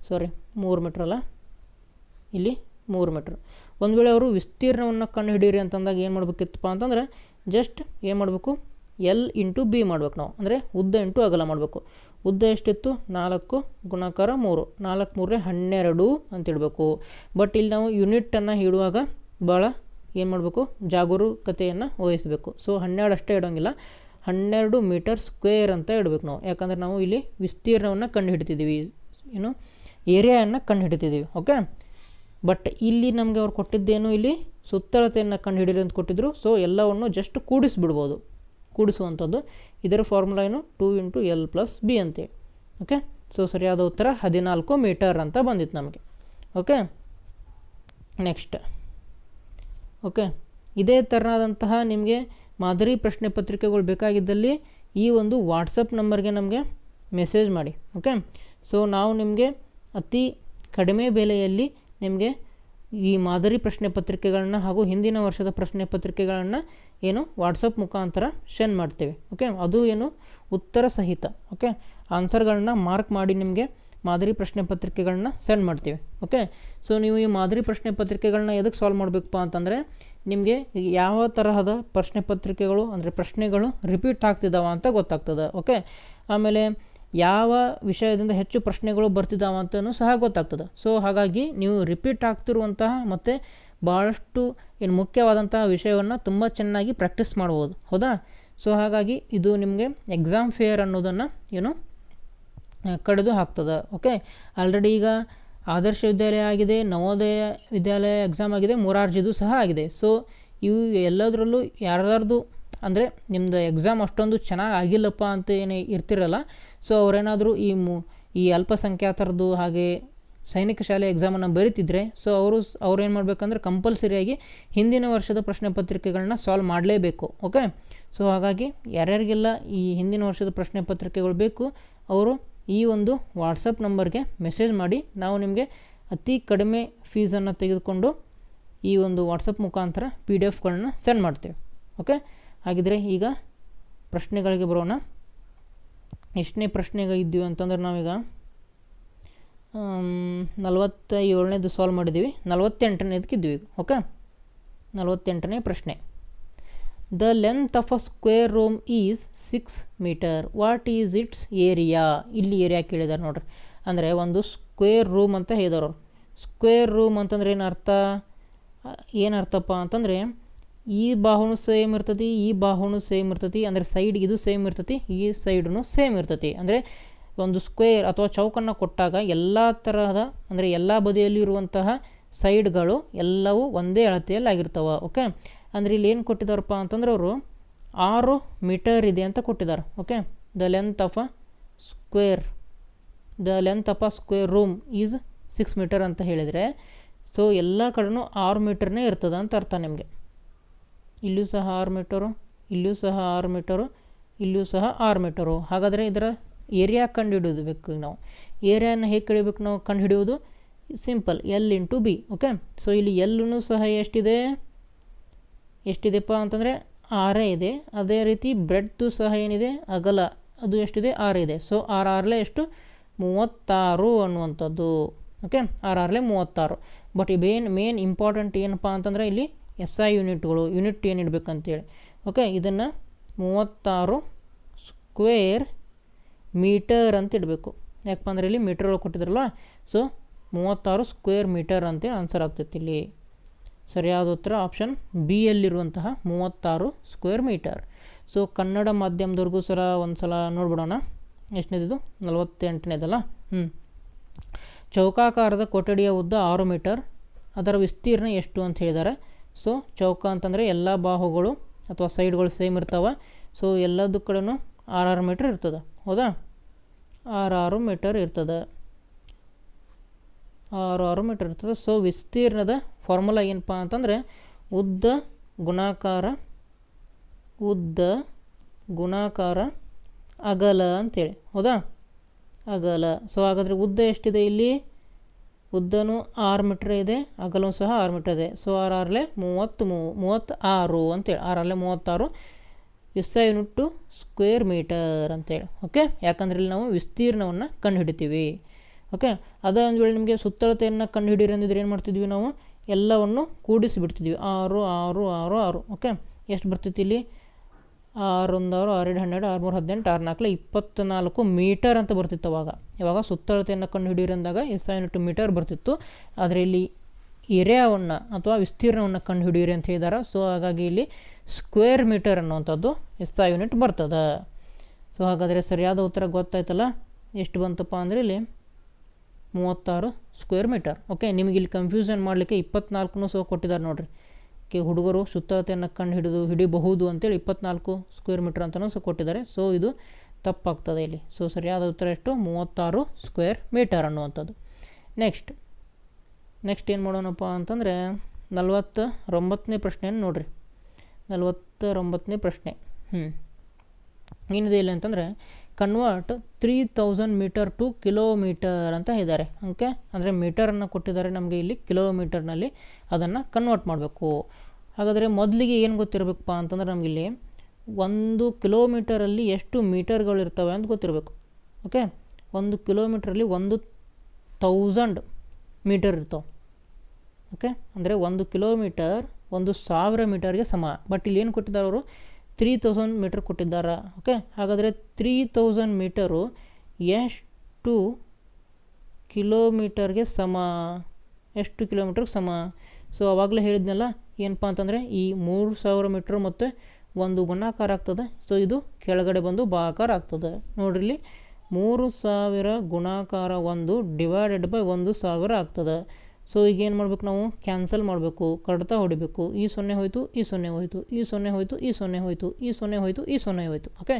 A: ಸಾರಿ ಮೂರು ಮೀಟ್ರ್ ಅಲ್ಲ? ಇಲ್ಲಿ ಮೂರು ಮೀಟ್ರ್ ಒಂದು ವೇಳೆ ಅವರು ವಿಸ್ತೀರ್ಣವನ್ನು ಕಂಡು ಹಿಡೀರಿ ಅಂತಂದಾಗ ಏನು ಮಾಡಬೇಕಿತ್ತಪ್ಪ ಅಂತಂದರೆ ಜಸ್ಟ್ ಏನು ಮಾಡಬೇಕು? ಎಲ್ ಇಂಟು ಬಿ ಮಾಡ್ಬೇಕು ನಾವು. ಅಂದರೆ ಉದ್ದ ಇಂಟು ಅಗಲ ಮಾಡಬೇಕು. ಉದ್ದ ಎಷ್ಟಿತ್ತು? ನಾಲ್ಕು ಗುಣಾಕಾರ ಮೂರು. ನಾಲ್ಕು ಮೂರೇ ಹನ್ನೆರಡು ಅಂತಿಡಬೇಕು ಬಟ್ ಇಲ್ಲಿ ನಾವು ಯೂನಿಟನ್ನು ಇಡುವಾಗ ಭಾಳ ಏನು ಮಾಡಬೇಕು? ಜಾಗರೂಕತೆಯನ್ನು ವಹಿಸಬೇಕು ಸೊ ಹನ್ನೆರಡು ಅಷ್ಟೇ ಇಡೋಂಗಿಲ್ಲ. ಹನ್ನೆರಡು ಮೀಟರ್ ಸ್ಕ್ವೇರ್ ಅಂತ ಇಡಬೇಕು ನಾವು. ಯಾಕಂದರೆ ನಾವು ಇಲ್ಲಿ ವಿಸ್ತೀರ್ಣವನ್ನು ಕಂಡು ಹಿಡಿತಿದ್ದೀವಿ ಏನು ಏರಿಯಾಯನ್ನು ಕಂಡು ಹಿಡಿತಿದ್ದೀವಿ ಓಕೆ ಬಟ್ ಇಲ್ಲಿ ನಮಗೆ ಅವ್ರು ಕೊಟ್ಟಿದ್ದೇನು ಇಲ್ಲಿ? ಸುತ್ತಳತೆಯನ್ನು ಕಂಡು ಅಂತ ಕೊಟ್ಟಿದ್ರು. ಸೊ ಎಲ್ಲವನ್ನು ಜಸ್ಟ್ ಕೂಡಿಸ್ಬಿಡ್ಬೋದು. ಕೂಡಿಸುವಂಥದ್ದು. ಇದರ ಫಾರ್ಮುಲಾ ಏನು? Two into L plus B ಅಂತೆ. ಓಕೆ ಸೊ ಸರಿಯಾದ ಉತ್ತರ ಹದಿನಾಲ್ಕು ಮೀಟರ್ ಅಂತ ಬಂದಿತ್ತು ನಮಗೆ. Okay next okay. ಇದೇ ಥರನಾದಂತಹ ನಿಮಗೆ ಮಾದರಿ ಪ್ರಶ್ನೆ ಪತ್ರಿಕೆಗಳು ಬೇಕಾಗಿದ್ದಲ್ಲಿ ಈ ಒಂದು ವಾಟ್ಸಪ್ ನಂಬರ್ಗೆ ನಮಗೆ ಮೆಸೇಜ್ ಮಾಡಿ, ಓಕೆ. ಸೊ, ನಾವು ನಿಮಗೆ ಅತಿ ಕಡಿಮೆ ಬೆಲೆಯಲ್ಲಿ ನಿಮಗೆ ಈ ಮಾದರಿ ಪ್ರಶ್ನೆ ಪತ್ರಿಕೆಗಳನ್ನು ಹಾಗೂ ಹಿಂದಿನ ವರ್ಷದ ಪ್ರಶ್ನೆ ಪತ್ರಿಕೆಗಳನ್ನು ಏನು ವಾಟ್ಸಪ್ ಮುಖಾಂತರ ಸೆಂಡ್ ಮಾಡ್ತೇವೆ, ಓಕೆ. ಅದು ಏನು ಉತ್ತರ ಸಹಿತ, ಓಕೆ. ಆನ್ಸರ್ಗಳನ್ನ ಮಾರ್ಕ್ ಮಾಡಿ ನಿಮಗೆ ಮಾದರಿ ಪ್ರಶ್ನೆ ಪತ್ರಿಕೆಗಳನ್ನ ಸೆಂಡ್ ಮಾಡ್ತೀವಿ ಓಕೆ ಸೊ ನೀವು ಈ ಮಾದರಿ ಪ್ರಶ್ನೆ ಪತ್ರಿಕೆಗಳನ್ನ ಎದಕ್ಕೆ ಸಾಲ್ವ್ ಮಾಡಬೇಕಪ್ಪ ಅಂತಂದರೆ, ನಿಮಗೆ ಯಾವ ತರಹದ ಪ್ರಶ್ನೆ ಪತ್ರಿಕೆಗಳು, ಅಂದರೆ ಪ್ರಶ್ನೆಗಳು ರಿಪೀಟ್ ಆಗ್ತಿದ್ದಾವ ಅಂತ ಗೊತ್ತಾಗ್ತದೆ ಓಕೆ ಆಮೇಲೆ ಯಾವ ವಿಷಯದಿಂದ ಹೆಚ್ಚು ಪ್ರಶ್ನೆಗಳು ಬರ್ತಿದ್ದಾವ ಅಂತಲೂ ಸಹ ಗೊತ್ತಾಗ್ತದೆ. ಸೊ ಹಾಗಾಗಿ ನೀವು ರಿಪೀಟ್ ಆಗ್ತಿರುವಂತಹ ಮತ್ತು ಭಾಳಷ್ಟು ಏನು ಮುಖ್ಯವಾದಂತಹ ವಿಷಯವನ್ನು ತುಂಬ ಚೆನ್ನಾಗಿ ಪ್ರಾಕ್ಟೀಸ್ ಮಾಡ್ಬೋದು, ಹೌದಾ? ಸೊ ಹಾಗಾಗಿ ಇದು ನಿಮಗೆ ಎಕ್ಸಾಮ್ ಫೇರ್ ಅನ್ನೋದನ್ನು ಏನು ಕಡಿದು ಹಾಕ್ತದೆ. ಓಕೆ ಆಲ್ರೆಡಿ ಈಗ ಆದರ್ಶ ವಿದ್ಯಾಲಯ ಆಗಿದೆ, ನವೋದಯ ವಿದ್ಯಾಲಯ ಎಕ್ಸಾಮ್ ಆಗಿದೆ, ಮೊರಾರ್ಜಿದು ಸಹ ಆಗಿದೆ. ಸೊ ಇವು ಎಲ್ಲದರಲ್ಲೂ ಯಾರ್ಯಾರ್ದು ಅಂದರೆ ನಿಮ್ಮದು ಎಕ್ಸಾಮ್ ಅಷ್ಟೊಂದು ಚೆನ್ನಾಗಿ ಆಗಿಲ್ಲಪ್ಪ ಅಂತ ಏನು ಇರ್ತಿರಲ್ಲ. ಸೊ ಅವರೇನಾದರೂ ಈ ಮು, ಈ ಅಲ್ಪಸಂಖ್ಯಾತರದ್ದು ಹಾಗೆ ಸೈನಿಕ ಶಾಲೆ ಎಕ್ಸಾಮನ್ನು ಬರೀತಿದ್ರೆ ಸೊ ಅವರು ಅವ್ರು ಏನು ಮಾಡಬೇಕಂದ್ರೆ ಕಂಪಲ್ಸರಿಯಾಗಿ ಹಿಂದಿನ ವರ್ಷದ ಪ್ರಶ್ನೆ ಪತ್ರಿಕೆಗಳನ್ನ ಸಾಲ್ವ್ ಮಾಡಲೇಬೇಕು. ಓಕೆ ಸೊ ಹಾಗಾಗಿ ಯಾರ್ಯಾರಿಗೆಲ್ಲ ಈ ಹಿಂದಿನ ವರ್ಷದ ಪ್ರಶ್ನೆ ಪತ್ರಿಕೆಗಳು ಬೇಕು, ಅವರು ಈ ಒಂದು ವಾಟ್ಸಪ್ ನಂಬರ್ಗೆ ಮೆಸೇಜ್ ಮಾಡಿ ನಾವು ನಿಮಗೆ ಅತಿ ಕಡಿಮೆ ಫೀಸನ್ನು ತೆಗೆದುಕೊಂಡು ಈ ಒಂದು ವಾಟ್ಸಪ್ ಮುಖಾಂತರ ಪಿ ಡಿ ಎಫ್ಗಳನ್ನ ಸೆಂಡ್ ಮಾಡ್ತೇವೆ. ಓಕೆ ಹಾಗಿದ್ರೆ ಈಗ ಪ್ರಶ್ನೆಗಳಿಗೆ ಬರೋಣ. ಎಷ್ಟನೇ ಪ್ರಶ್ನೆಗೆ ಇದ್ದೀವಿ ಅಂತಂದ್ರೆ ನಾವೀಗ ನಲವತ್ತ ಏಳನೇದು ಸಾಲ್ವ್ ಮಾಡಿದ್ದೀವಿ. ನಲವತ್ತೆಂಟನೇದಕ್ಕೆ ಇದ್ದೀವಿ ಓಕೆ ನಲವತ್ತೆಂಟನೇ ಪ್ರಶ್ನೆ. The length of a square room is six meter what is its area ಇಲ್ಲಿ ಏರಿಯಾ ಕೇಳಿದ್ದಾರೆ ನೋಡ್ರಿ. ಅಂದರೆ ಒಂದು ಸ್ಕ್ವೇರ್ ರೂಮ್ ಅಂತ ಹೇಳಿದವರು ಸ್ಕ್ವೇರ್ ರೂಮ್ ಅಂತಂದ್ರೆ ಏನು ಅರ್ಥ? ಏನು ಅರ್ಥಪ್ಪ ಅಂತಂದರೆ ಈ ಬಾಹುನು ಸೇಮ್ ಇರ್ತತಿ, ಈ ಬಾಹುನು ಸೇಮ್ ಇರ್ತತಿ. ಅಂದರೆ ಸೈಡ್ ಇದು ಸೇಮ್ ಇರ್ತತಿ, ಈ ಸೈಡ್ನು ಸೇಮ್ ಇರ್ತತಿ. ಅಂದರೆ ಒಂದು ಸ್ಕ್ವೇರ್ ಅಥವಾ ಚೌಕನ್ನು ಕೊಟ್ಟಾಗ ಎಲ್ಲ ತರಹದ, ಅಂದರೆ ಎಲ್ಲ ಬದಿಯಲ್ಲಿ ಇರುವಂತಹ ಸೈಡ್ಗಳು ಎಲ್ಲವೂ ಒಂದೇ ಅಳತೆಯಲ್ಲಿ ಆಗಿರ್ತವೆ ಓಕೆ ಅಂದರೆ ಇಲ್ಲಿ ಏನು ಕೊಟ್ಟಿದ್ದಾರಪ್ಪ ಅಂತಂದ್ರೆ ಅವರು ಆರು ಮೀಟರ್ ಇದೆ ಅಂತ ಕೊಟ್ಟಿದ್ದಾರೆ okay the length of a square the length of a square room is six meter ಅಂತ ಹೇಳಿದರೆ ಸೊ ಎಲ್ಲ ಕಡೆನೂ ಆರು ಮೀಟರ್ನೇ ಇರ್ತದೆ ಅಂತ ಅರ್ಥ ನಿಮಗೆ. ಇಲ್ಲೂ ಸಹ ಆರು ಮೀಟರು, ಇಲ್ಲೂ ಸಹ ಆರು ಮೀಟರು, ಇಲ್ಲೂ ಸಹ ಆರು ಮೀಟರು. ಹಾಗಾದರೆ ಇದರ ಏರಿಯಾ ಕಂಡುಹಿಡಿಯೋದು ಬೇಕು ನಾವು. ಏರಿಯಾನ ಹೇಗೆ ಕಳಿಬೇಕು ನಾವು? ಕಂಡುಹಿಡಿಯೋದು simple L into B okay so ಇಲ್ಲಿ ಎಲ್ಲೂ ಸಹ ಎಷ್ಟಿದೆ? ಎಷ್ಟಿದೆಪ್ಪ ಅಂತಂದರೆ ಆರೇ ಇದೆ. ಅದೇ ರೀತಿ ಬ್ರೆಡ್ದು ಸಹ ಏನಿದೆ? ಅಗಲ. ಅದು ಎಷ್ಟಿದೆ? ಆರು ಇದೆ. ಸೊ ಆರು ಆರಲೆ ಎಷ್ಟು? ಮೂವತ್ತಾರು ಅನ್ನುವಂಥದ್ದು. ಓಕೆ ಆರು ಆರಲೆ ಮೂವತ್ತಾರು. ಬಟ್ ಈ ಮೇನ್ ಇಂಪಾರ್ಟೆಂಟ್ ಏನಪ್ಪ ಅಂತಂದರೆ ಇಲ್ಲಿ ಎಸ್ ಐ ಯೂನಿಟ್ಗಳು ಯೂನಿಟ್ ಏನು ಇಡಬೇಕಂತೇಳಿ. ಓಕೆ ಇದನ್ನು ಮೂವತ್ತಾರು ಸ್ಕ್ವೇರ್ ಮೀಟರ್ ಅಂತ ಇಡಬೇಕು. ಯಾಕಪ್ಪ ಅಂದರೆ ಇಲ್ಲಿ ಮೀಟರ್ಗಳು ಕೊಟ್ಟಿದ್ರಲ್ವ ಸೊ ಮೂವತ್ತಾರು ಸ್ಕ್ವೇರ್ ಮೀಟರ್ ಅಂತ ಆನ್ಸರ್ ಆಗ್ತೈತಿ ಇಲ್ಲಿ. ಸರಿಯಾದ ಉತ್ತರ ಆಪ್ಷನ್ ಬಿ ಯಲ್ಲಿರುವಂತಹ ಮೂವತ್ತಾರು ಸ್ಕ್ವೇರ್ ಮೀಟರ್ ಸೊ ಕನ್ನಡ ಮಾಧ್ಯಮದವ್ರಿಗೂ ಸಲ ಒಂದು ಸಲ ನೋಡ್ಬಿಡೋಣ. ಎಷ್ಟನೇದಿದು? ನಲವತ್ತೆಂಟನೇದಲ್ಲ? ಹ್ಞೂ ಚೌಕಾಕಾರದ ಕೊಠಡಿಯ ಉದ್ದ ಆರು ಮೀಟರ್ ಅದರ ವಿಸ್ತೀರ್ಣ ಎಷ್ಟು ಅಂತ ಹೇಳಿದ್ದಾರೆ. ಸೊ ಚೌಕ ಅಂತಂದರೆ ಎಲ್ಲ ಬಾಹುಗಳು ಅಥವಾ ಸೈಡ್ಗಳು ಸೇಮ್ ಇರ್ತಾವೆ. ಸೊ ಎಲ್ಲದ ಕಡೆನೂ ಆರಾರು ಮೀಟರ್ ಇರ್ತದೆ. ಹೌದಾ? ಆರಾರು ಮೀಟರ್ ಇರ್ತದೆ. ಆರು ಆರು ಮೀಟರ್ ಇರ್ತದೆ. ಸೊ ವಿಸ್ತೀರ್ಣದ ಫಾರ್ಮುಲಾ ಏನಪ್ಪ ಅಂತಂದರೆ ಉದ್ದ ಗುಣಾಕಾರ ಉದ್ದ ಗುಣಾಕಾರ, ಅಗಲ ಅಂತೇಳಿ. ಹೌದಾ? ಅಗಲ. ಸೊ ಹಾಗಾದರೆ ಉದ್ದ ಎಷ್ಟಿದೆ ಇಲ್ಲಿ? ಉದ್ದನೂ ಆರು ಮೀಟ್ರ್ ಇದೆ ಅಗಲೂ ಸಹ ಆರು ಮೀಟ್ರ್ ಇದೆ. ಸೊ ಆರು ಆರಲೆ ಮೂವತ್ತು ಮೂ ಮೂವತ್ತು ಆರು ಅಂತೇಳಿ ಆರಲ್ಲೇ ಮೂವತ್ತಾರು S I unit square meter ಅಂತೇಳಿ. ಓಕೆ? ಯಾಕಂದ್ರೆ ಇಲ್ಲಿ ನಾವು ವಿಸ್ತೀರ್ಣವನ್ನು ಕಂಡುಹಿಡಿತೀವಿ. ಓಕೆ? ಅದೇ ಒಂದು ವೇಳೆ ನಿಮಗೆ ಸುತ್ತಳತೆಯನ್ನು ಕಂಡುಹಿಡಿಯಿರಿ ಅಂದಿದ್ರೆ ಏನು ಮಾಡ್ತಿದ್ವಿ ನಾವು? ಎಲ್ಲವನ್ನು ಕೂಡಿಸಿ ಬಿಡ್ತಿದ್ವಿ ಆರು ಆರು ಆರು ಆರು. ಓಕೆ ಎಷ್ಟು ಬರ್ತಿತ್ತು ಇಲ್ಲಿ? ಆರೊಂದು ಆರು ಆರೆರಡು ಹನ್ನೆರಡು, ಆರು, ಮೂರು, ಹದಿನೆಂಟು, ಆರು, ನಾಲ್ಕು ಇಪ್ಪತ್ತ್ನಾಲ್ಕು ಮೀಟರ್ ಅಂತ ಬರ್ತಿತ್ತು ಅವಾಗ. ಇವಾಗ ಸುತ್ತಳತೆಯನ್ನು ಕಂಡು ಎಸ್ ಐ ಯೂನಿಟ್ ಮೀಟರ್ ಬರ್ತಿತ್ತು. ಆದರೆ ಇಲ್ಲಿ ಏರಿಯಾವನ್ನು ಅಥವಾ ವಿಸ್ತೀರ್ಣವನ್ನು ಕಂಡು ಕಂಡುಹಿಡಿಯಿರಿ ಅಂತ ಹೇಳಿದಾರೆ. ಸೊ ಹಾಗಾಗಿ ಇಲ್ಲಿ ಸ್ಕ್ವೇರ್ ಮೀಟರ್ ಅನ್ನುವಂಥದ್ದು ಎಸ್ ಐ ಯೂನಿಟ್ ಬರ್ತದೆ. ಸೊ ಹಾಗಾದರೆ ಸರಿಯಾದ ಉತ್ತರ ಗೊತ್ತಾಯ್ತಲ್ಲ? ಎಷ್ಟು ಬಂತಪ್ಪ ಅಂದರೆ ಇಲ್ಲಿ ಮೂವತ್ತಾರು ಸ್ಕ್ವೇರ್ ಮೀಟರ್ ಓಕೆ ನಿಮಗೆ ಇಲ್ಲಿ ಕನ್ಫ್ಯೂಷನ್ ಮಾಡಲಿಕ್ಕೆ ಇಪ್ಪತ್ನಾಲ್ಕು ಸೊ ಕೊಟ್ಟಿದ್ದಾರೆ ನೋಡಿರಿ. ಕೆ ಹುಡುಗರು ಸುತ್ತಳತೆಯನ್ನು ಕಂಡು ಹಿಡಿದು ಹಿಡಿಬಹುದು ಅಂತೇಳಿ ಇಪ್ಪತ್ನಾಲ್ಕು ಸ್ಕ್ವೇರ್ ಮೀಟರ್ ಅಂತಲೂ ಸೊ ಕೊಟ್ಟಿದ್ದಾರೆ. ಸೊ ಇದು ತಪ್ಪಾಗ್ತದೆ ಇಲ್ಲಿ. ಸೊ ಸರಿಯಾದ ಉತ್ತರ ಎಷ್ಟು? ಮೂವತ್ತಾರು ಸ್ಕ್ವೇರ್ ಮೀಟರ್ ಅನ್ನುವಂಥದ್ದು. ನೆಕ್ಸ್ಟ್ ನೆಕ್ಸ್ಟ್ ಏನು ಮಾಡೋಣಪ್ಪ ಅಂತಂದರೆ ನಲವತ್ತೊಂಬತ್ತನೇ ಪ್ರಶ್ನೆಯನ್ನು ನೋಡಿರಿ. ನಲವತ್ತೊಂಬತ್ತನೇ ಪ್ರಶ್ನೆ. ಹ್ಞೂ ಏನಿದೆ ಇಲ್ಲ ಅಂತಂದರೆ convert three thousand meter to kilometer ಅಂತ ಇದ್ದಾರೆ. ಓಕೆ ಅಂದರೆ ಮೀಟರನ್ನು ಕೊಟ್ಟಿದ್ದಾರೆ ನಮಗೆ ಇಲ್ಲಿ ಕಿಲೋಮೀಟರ್ನಲ್ಲಿ ಅದನ್ನು ಕನ್ವರ್ಟ್ ಮಾಡಬೇಕು. ಹಾಗಾದರೆ ಮೊದಲಿಗೆ ಏನು ಗೊತ್ತಿರಬೇಕಪ್ಪ ಅಂತಂದ್ರೆ ನಮಗಿಲ್ಲಿ ಒಂದು ಕಿಲೋಮೀಟರಲ್ಲಿ ಎಷ್ಟು ಮೀಟರ್ಗಳು ಇರ್ತವೆ ಅಂತ ಗೊತ್ತಿರಬೇಕು. ಓಕೆ ಒಂದು ಕಿಲೋಮೀಟ್ರಲ್ಲಿ ಒಂದು ತೌಸಂಡ್ ಮೀಟರ್ ಇರ್ತವೆ. ಓಕೆ ಅಂದರೆ ಒಂದು ಕಿಲೋಮೀಟರ್ ಒಂದು ಸಾವಿರ ಮೀಟರ್ಗೆ ಸಮ. ಬಟ್ ಇಲ್ಲಿ ಏನು ಕೊಟ್ಟಿದ್ದಾರೆ ಅವರು? ತ್ರೀ ತೌಸಂಡ್ ಮೀಟರ್ ಕೊಟ್ಟಿದ್ದಾರೆ? ಓಕೆ ಹಾಗಾದರೆ ತ್ರೀ ತೌಸಂಡ್ ಮೀಟರು ಎಷ್ಟು ಕಿಲೋಮೀಟರ್ಗೆ ಸಮ, ಎಷ್ಟು ಕಿಲೋಮೀಟರ್ಗೆ ಸಮ? ಸೊ ಅವಾಗಲೇ ಹೇಳಿದ್ನಲ್ಲ, ಏನಪ್ಪ ಅಂತಂದರೆ ಈ ಮೂರು ಸಾವಿರ ಮೀಟ್ರ್ ಮತ್ತು ಒಂದು ಗುಣಾಕಾರ ಆಗ್ತದೆ. ಸೊ ಇದು ಕೆಳಗಡೆ ಬಂದು ಬಾಕಾರ ಆಗ್ತದೆ. ನೋಡ್ರಿಲ್ಲಿ ಮೂರು ಸಾವಿರ ಗುಣಾಕಾರ ಒಂದು ಡಿವೈಡೆಡ್ ಬೈ ಒಂದು ಸಾವಿರ ಆಗ್ತದೆ. ಸೊ ಈಗ ಏನು ಮಾಡಬೇಕು ನಾವು? ಕ್ಯಾನ್ಸಲ್ ಮಾಡಬೇಕು. ಕಡ್ತಾ ಹೊಡಿಬೇಕು. ಈ ಸೊನ್ನೆ ಹೋಯಿತು, ಈ ಸೊನ್ನೆ ಹೋಯಿತು, ಈ ಸೊನ್ನೆ ಹೋಯಿತು, ಈ ಸೊನ್ನೆ ಹೋಯಿತು, ಈ ಸೊನ್ನೆ ಹೋಯಿತು, ಈ ಸೊನ್ನೆ ಹೋಯಿತು. ಓಕೆ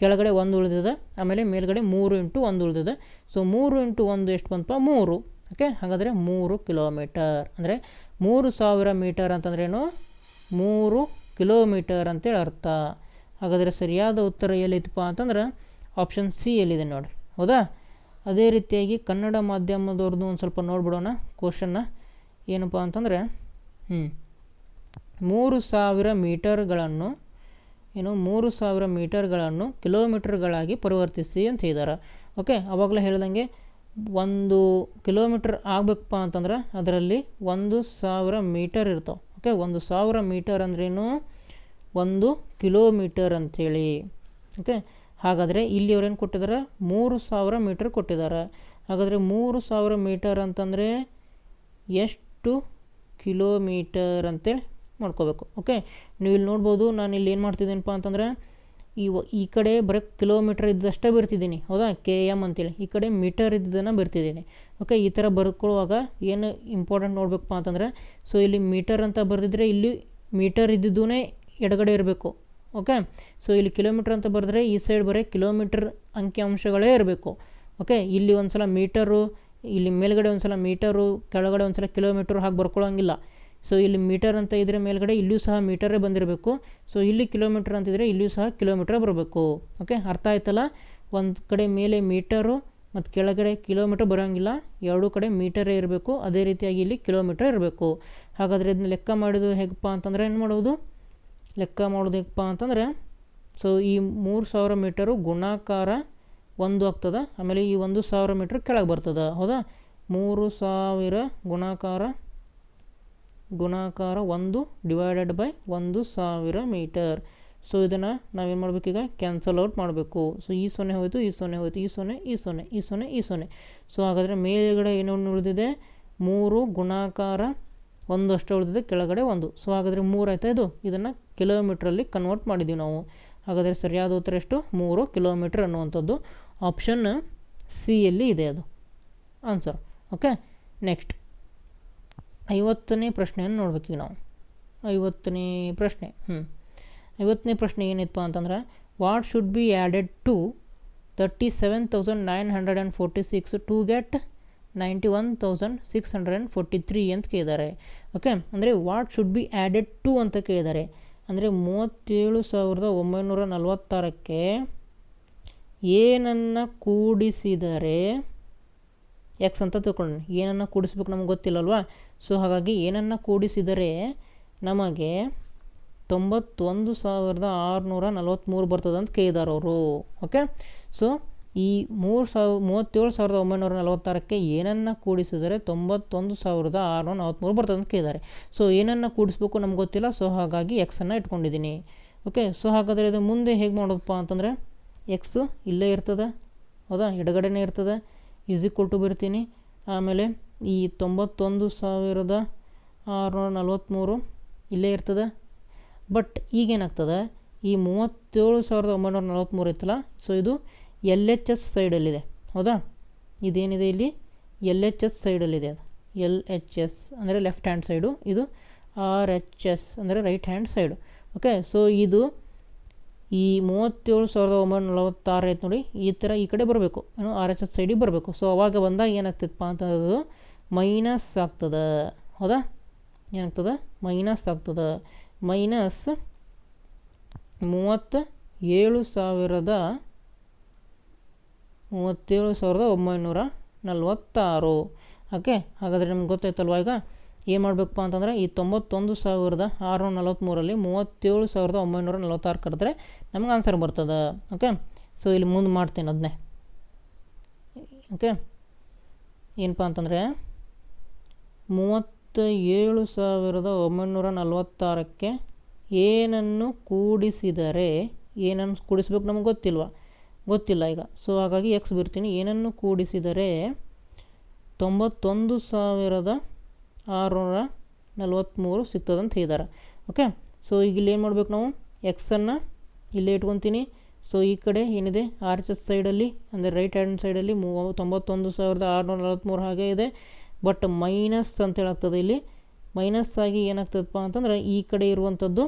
A: ಕೆಳಗಡೆ ಒಂದು ಉಳಿದಿದೆ, ಆಮೇಲೆ ಮೇಲ್ಗಡೆ ಮೂರು ಇಂಟು ಒಂದು ಉಳಿದಿದೆ. ಸೊ ಮೂರು ಇಂಟು ಒಂದು ಎಷ್ಟು ಬಂತಪ್ಪ ಮೂರು. ಓಕೆ ಹಾಗಾದರೆ ಮೂರು ಕಿಲೋಮೀಟರ್. ಅಂದರೆ ಮೂರು ಸಾವಿರ ಮೀಟರ್ ಅಂತಂದ್ರೇನು ಮೂರು ಕಿಲೋಮೀಟರ್ ಅಂತೇಳಿ ಅರ್ಥ. ಹಾಗಾದರೆ ಸರಿಯಾದ ಉತ್ತರ ಎಲ್ಲಿತ್ತಪ್ಪ ಅಂತಂದ್ರೆ ಆಪ್ಷನ್ ಸಿ ಎಲ್ಲಿದೆ ನೋಡಿರಿ. ಹೌದಾ? ಅದೇ ರೀತಿಯಾಗಿ ಕನ್ನಡ ಮಾಧ್ಯಮದವ್ರದ್ದು ಒಂದು ಸ್ವಲ್ಪ ನೋಡ್ಬಿಡೋಣ ಕ್ವಶನ್ನ ಏನಪ್ಪ ಅಂತಂದರೆ ಹ್ಞೂ ಮೂರು ಸಾವಿರ ಮೀಟರ್ಗಳನ್ನು, ಏನು, ಮೂರು ಸಾವಿರ ಮೀಟರ್ಗಳನ್ನು ಕಿಲೋಮೀಟರ್ಗಳಾಗಿ ಪರಿವರ್ತಿಸಿ ಅಂತ ಹೇಳಿದ್ದಾರೆ ಓಕೆ ಅವಾಗಲೇ ಹೇಳ್ದಂಗೆ ಒಂದು ಕಿಲೋಮೀಟ್ರ್ ಆಗಬೇಕಪ್ಪ ಅಂತಂದ್ರೆ ಅದರಲ್ಲಿ ಒಂದು ಸಾವಿರ ಮೀಟರ್ ಇರ್ತಾವೆ. ಓಕೆ ಒಂದು ಸಾವಿರ ಮೀಟರ್ ಅಂದ್ರೇನು? ಒಂದು ಕಿಲೋಮೀಟರ್ ಅಂಥೇಳಿ ಓಕೆ ಹಾಗಾದರೆ ಇಲ್ಲಿ ಅವ್ರೇನು ಕೊಟ್ಟಿದ್ದಾರೆ ಮೂರು ಸಾವಿರ ಮೀಟರ್ ಕೊಟ್ಟಿದ್ದಾರೆ ಹಾಗಾದರೆ ಮೂರು ಸಾವಿರ ಮೀಟರ್ ಅಂತಂದರೆ ಎಷ್ಟು ಕಿಲೋಮೀಟರ್ ಅಂತೇಳಿ ಮಾಡ್ಕೋಬೇಕು. ಓಕೆ? ನೀವು ಇಲ್ಲಿ ನೋಡ್ಬೋದು, ನಾನು ಇಲ್ಲಿ ಏನು ಮಾಡ್ತಿದ್ದೀನಪ್ಪ ಅಂತಂದರೆ ಈ ಈ ಕಡೆ ಬರೀ ಕಿಲೋಮೀಟ್ರ್ ಇದ್ದಷ್ಟೇ ಬರ್ತಿದ್ದೀನಿ. ಹೌದಾ? ಕೆ ಎಂ ಅಂತೇಳಿ. ಈ ಕಡೆ ಮೀಟರ್ ಇದ್ದದನ್ನು ಬರ್ತಿದ್ದೀನಿ. ಓಕೆ? ಈ ಥರ ಬರ್ಕೊಳ್ಳುವಾಗ ಏನು ಇಂಪಾರ್ಟೆಂಟ್ ನೋಡ್ಬೇಕಪ್ಪ ಅಂತಂದರೆ, ಸೊ ಇಲ್ಲಿ ಮೀಟರ್ ಅಂತ ಬರೆದಿದ್ರೆ ಇಲ್ಲಿ ಮೀಟರ್ ಇದ್ದಿದ್ದೂ ಎಡಗಡೆ ಇರಬೇಕು. ಓಕೆ ಸೊ ಇಲ್ಲಿ ಕಿಲೋಮೀಟ್ರ್ ಅಂತ ಬರೆದ್ರೆ ಈ ಸೈಡ್ ಬರೀ ಕಿಲೋಮೀಟ್ರ್ ಅಂಕಿಅಂಶಗಳೇ ಇರಬೇಕು. ಓಕೆ ಇಲ್ಲಿ ಒಂದು ಸಲ ಮೀಟರು ಇಲ್ಲಿ ಮೇಲ್ಗಡೆ ಒಂದು ಸಲ ಮೀಟರು ಕೆಳಗಡೆ ಒಂದು ಸಲ ಕಿಲೋಮೀಟ್ರ್ ಹಾಗೆ ಬರ್ಕೊಳ್ಳೋಂಗಿಲ್ಲ. ಸೊ ಇಲ್ಲಿ ಮೀಟರ್ ಅಂತ ಇದ್ದರೆ ಮೇಲ್ಗಡೆ ಇಲ್ಲಿಯೂ ಸಹ ಮೀಟರೇ ಬಂದಿರಬೇಕು. ಸೊ ಇಲ್ಲಿ ಕಿಲೋಮೀಟ್ರ್ ಅಂತಿದ್ರೆ ಇಲ್ಲಿಯೂ ಸಹ ಕಿಲೋಮೀಟ್ರ್ ಬರಬೇಕು. ಓಕೆ ಅರ್ಥ ಆಯ್ತಲ್ಲ? ಒಂದು ಕಡೆ ಮೇಲೆ ಮೀಟರು ಮತ್ತು ಕೆಳಗಡೆ ಕಿಲೋಮೀಟ್ರ್ ಬರೋಂಗಿಲ್ಲ. ಎರಡೂ ಕಡೆ ಮೀಟರೇ ಇರಬೇಕು. ಅದೇ ರೀತಿಯಾಗಿ ಇಲ್ಲಿ ಕಿಲೋಮೀಟ್ರ್ ಇರಬೇಕು. ಹಾಗಾದರೆ ಇದನ್ನ ಲೆಕ್ಕ ಮಾಡೋದು ಹೇಗಪ್ಪ ಅಂತಂದರೆ ಏನು ಮಾಡೋದು? ಲೆಕ್ಕ ಮಾಡೋದು ಅಂತಂದ್ರೆ ಸೊ ಈ ಮೂರು ಸಾವಿರ ಮೀಟರು ಗುಣಾಕಾರ ಒಂದು ಆಗ್ತದೆ, ಆಮೇಲೆ ಈ ಒಂದು ಸಾವಿರ ಮೀಟ್ರ್ ಕೆಳಗೆ ಬರ್ತದೆ, ಹೌದಾ? ಮೂರು ಸಾವಿರ ಗುಣಾಕಾರ ಗುಣಾಕಾರ ಒಂದು ಡಿವೈಡೆಡ್ ಬೈ ಒಂದು ಸಾವಿರ ಮೀಟರ್. ಸೊ ಇದನ್ನು ನಾವೇನು ಮಾಡಬೇಕೀಗ? ಕ್ಯಾನ್ಸಲ್ ಔಟ್ ಮಾಡಬೇಕು. ಸೊ ಈ ಸೊನ್ನೆ ಹೋಯಿತು, ಈ ಸೊನ್ನೆ ಹೋಯಿತು, ಈ ಸೊನ್ನೆ ಈ ಸೊನ್ನೆ ಈ ಸೊನ್ನೆ ಈ ಸೊನ್ನೆ. ಸೊ ಹಾಗಾದರೆ ಮೇಲುಗಡೆ ಏನು ಉಳಿದಿದೆ? ಮೂರು ಗುಣಾಕಾರ ಒಂದಷ್ಟು ಉಳಿದಿದೆ, ಕೆಳಗಡೆ ಒಂದು. ಸೊ ಹಾಗಾದರೆ ಮೂರು ಆಯ್ತಾ ಇದು? ಇದನ್ನು ಕಿಲೋಮೀಟ್ರಲ್ಲಿ ಕನ್ವರ್ಟ್ ಮಾಡಿದ್ದೀವಿ ನಾವು. ಹಾಗಾದರೆ ಸರಿಯಾದ ಉತ್ತರ ಎಷ್ಟು? ಮೂರು ಕಿಲೋಮೀಟ್ರ್ ಅನ್ನುವಂಥದ್ದು. ಆಪ್ಷನ್ ಸಿಯಲ್ಲಿ ಇದೆ ಅದು. ಆನ್ಸರ್ ಓಕೆ ನೆಕ್ಸ್ಟ್ ಐವತ್ತನೇ ಪ್ರಶ್ನೆಯನ್ನು ನೋಡ್ಬೇಕೀಗ ನಾವು. ಐವತ್ತನೇ ಪ್ರಶ್ನೆ. ಹ್ಞೂ ಐವತ್ತನೇ ಪ್ರಶ್ನೆ ಏನಿತ್ತು ಅಂತಂದ್ರೆ what should be added to thirty seven thousand nine hundred and forty six to get ninety one thousand six hundred and forty three ಅಂತ ಕೇಳಿದ್ದಾರೆ. ಓಕೆ ಅಂದರೆ what should be added to ಅಂತ ಕೇಳಿದ್ದಾರೆ. ಅಂದರೆ ಮೂವತ್ತೇಳು ಸಾವಿರದ ಒಂಬೈನೂರ ನಲವತ್ತಾರಕ್ಕೆ ಏನನ್ನು ಕೂಡಿಸಿದರೆ ಎಕ್ಸ್ ಅಂತ ತಿಳ್ಕೊಂಡು ಏನನ್ನು ಕೂಡಿಸ್ಬೇಕು ನಮ್ಗೆ ಗೊತ್ತಿಲ್ಲಲ್ವಾ? ಸೊ ಹಾಗಾಗಿ ಏನನ್ನು ಕೂಡಿಸಿದರೆ ನಮಗೆ ತೊಂಬತ್ತೊಂದು ಸಾವಿರದ ಆರುನೂರ ನಲವತ್ತ್ಮೂರು ಬರ್ತದಂತ ಅಂತ ಕೇಳಿದಾರೆ ಅವರು. ಓಕೆ ಸೊ ಈ ಮೂರು ಸಾವಿರ, ಮೂವತ್ತೇಳು ಸಾವಿರದ ಒಂಬೈನೂರ ನಲವತ್ತಾರಕ್ಕೆ ಏನನ್ನು ಕೂಡಿಸಿದರೆ ತೊಂಬತ್ತೊಂದು ಸಾವಿರದ ಆರುನೂರ ನಲವತ್ತ್ಮೂರು ಬರ್ತದೆ ಅಂತ ಕೇಳಿದ್ದಾರೆ. ಸೊ ಏನನ್ನು ಕೂಡಿಸ್ಬೇಕು ನಮ್ಗೆ ಗೊತ್ತಿಲ್ಲ. ಸೊ ಹಾಗಾಗಿ ಎಕ್ಸನ್ನು ಇಟ್ಕೊಂಡಿದ್ದೀನಿ. ಓಕೆ ಸೊ ಹಾಗಾದರೆ ಇದು ಮುಂದೆ ಹೇಗೆ ಮಾಡೋದಪ್ಪ ಅಂತಂದರೆ ಎಕ್ಸು ಇಲ್ಲೇ ಇರ್ತದೆ. ಹೌದಾ? ಎಡಗಡೆನೇ ಇರ್ತದೆ. ಈಸಿ ಕೊಟ್ಟು ಬರ್ತೀನಿ ಆಮೇಲೆ ಈ ತೊಂಬತ್ತೊಂದು ಸಾವಿರದ ಆರುನೂರ ನಲ್ವತ್ತ್ಮೂರು ಇಲ್ಲೇ ಇರ್ತದೆ. ಬಟ್ ಈಗೇನಾಗ್ತದೆ? ಈ ಮೂವತ್ತೇಳು ಸಾವಿರದ ಒಂಬೈನೂರ ನಲವತ್ತ್ಮೂರು ಇತ್ತಲ್ಲ ಸೊ ಇದು ಎಲ್ ಎಚ್ ಎಸ್ ಸೈಡಲ್ಲಿದೆ. ಹೌದಾ? ಇದೇನಿದೆ ಇಲ್ಲಿ? ಎಲ್ ಎಚ್ ಎಸ್ ಸೈಡಲ್ಲಿದೆ ಅದು. ಎಲ್ ಎಚ್ ಎಸ್ ಅಂದರೆ ಲೆಫ್ಟ್ ಹ್ಯಾಂಡ್ ಸೈಡು, ಇದು ಆರ್ ಎಚ್ ಎಸ್ ಅಂದರೆ right hand side. Okay, so ಇದು ಈ ಮೂವತ್ತೇಳು ಸಾವಿರದ ಒಂಬೈನೂರ ನಲವತ್ತಾರು ಐತೆ ನೋಡಿ, ಈ ಥರ ಈ ಕಡೆ ಬರಬೇಕು. ಏನು ಆರ್ ಎಚ್ ಎಸ್ ಸೈಡಿಗೆ ಬರಬೇಕು. ಸೊ ಅವಾಗ ಬಂದಾಗ ಏನಾಗ್ತದಪ್ಪ ಅಂತಂದ್ರೆ ಮೈನಸ್ ಆಗ್ತದೆ. ಹೌದಾ? ಏನಾಗ್ತದೆ? ಮೈನಸ್ ಆಗ್ತದೆ. ಮೈನಸ್ ಮೂವತ್ತ ಏಳು ಸಾವಿರದ ಮೂವತ್ತೇಳು ಸಾವಿರದ ಒಂಬೈನೂರ ನಲ್ವತ್ತಾರು. ಓಕೆ, ಹಾಗಾದರೆ ನಿಮ್ಗೆ ಗೊತ್ತಾಯ್ತಲ್ವ ಈಗ? ಏನು ಮಾಡಬೇಕಪ್ಪ ಅಂತಂದರೆ ಈ ತೊಂಬತ್ತೊಂದು ಸಾವಿರದ ಆರುನೂರ ನಲವತ್ತ್ಮೂರಲ್ಲಿ ಮೂವತ್ತೇಳು ಸಾವಿರದ ಒಂಬೈನೂರ ನಲವತ್ತಾರು ಕರೆದ್ರೆ ನಮ್ಗೆ ಆನ್ಸರ್ ಬರ್ತದೆ. ಓಕೆ ಸೊ ಇಲ್ಲಿ ಮುಂದೆ ಮಾಡ್ತೀನಿ ಅದನ್ನೇ ಓಕೆ, ಏನಪ್ಪ ಅಂತಂದರೆ ಮೂವತ್ತ ಏಳು ಸಾವಿರದ ಒಂಬೈನೂರ ನಲವತ್ತಾರಕ್ಕೆ ಏನನ್ನು ಕೂಡಿಸಿದರೆ, ಏನನ್ನು ಕೂಡಿಸ್ಬೇಕು ನಮ್ಗೆ ಗೊತ್ತಿಲ್ವ? ಗೊತ್ತಿಲ್ಲ ಈಗ. ಸೊ ಹಾಗಾಗಿ ಎಕ್ಸ್ ಬಿಡ್ತೀನಿ. ಏನನ್ನು ಕೂಡಿಸಿದರೆ ತೊಂಬತ್ತೊಂದು ಸಾವಿರದ ಆರುನೂರ ನಲ್ವತ್ತ್ಮೂರು ಸಿಗ್ತದಂತ ಹೇಳಿದ್ದಾರೆ ಓಕೆ ಸೊ ಈಗ ಇಲ್ಲಿ ಏನು ಮಾಡಬೇಕು ನಾವು? ಎಕ್ಸನ್ನು ಇಲ್ಲೇ ಇಟ್ಕೊತೀನಿ. ಸೊ ಈ ಕಡೆ ಏನಿದೆ? ಆರ್ ಎಚ್ ಎಸ್ ಸೈಡಲ್ಲಿ ಅಂದರೆ ರೈಟ್ ಹ್ಯಾಂಡ್ ಸೈಡಲ್ಲಿ ಮೂ ತೊಂಬತ್ತೊಂದು ಸಾವಿರದ ಆರುನೂರ ನಲ್ವತ್ತ್ಮೂರು ಹಾಗೆ ಇದೆ. ಬಟ್ ಮೈನಸ್ ಅಂತ ಹೇಳಾಗ್ತದೆ ಇಲ್ಲಿ. ಮೈನಸ್ ಆಗಿ ಏನಾಗ್ತದಪ್ಪ ಅಂತಂದ್ರೆ ಈ ಕಡೆ ಇರುವಂಥದ್ದು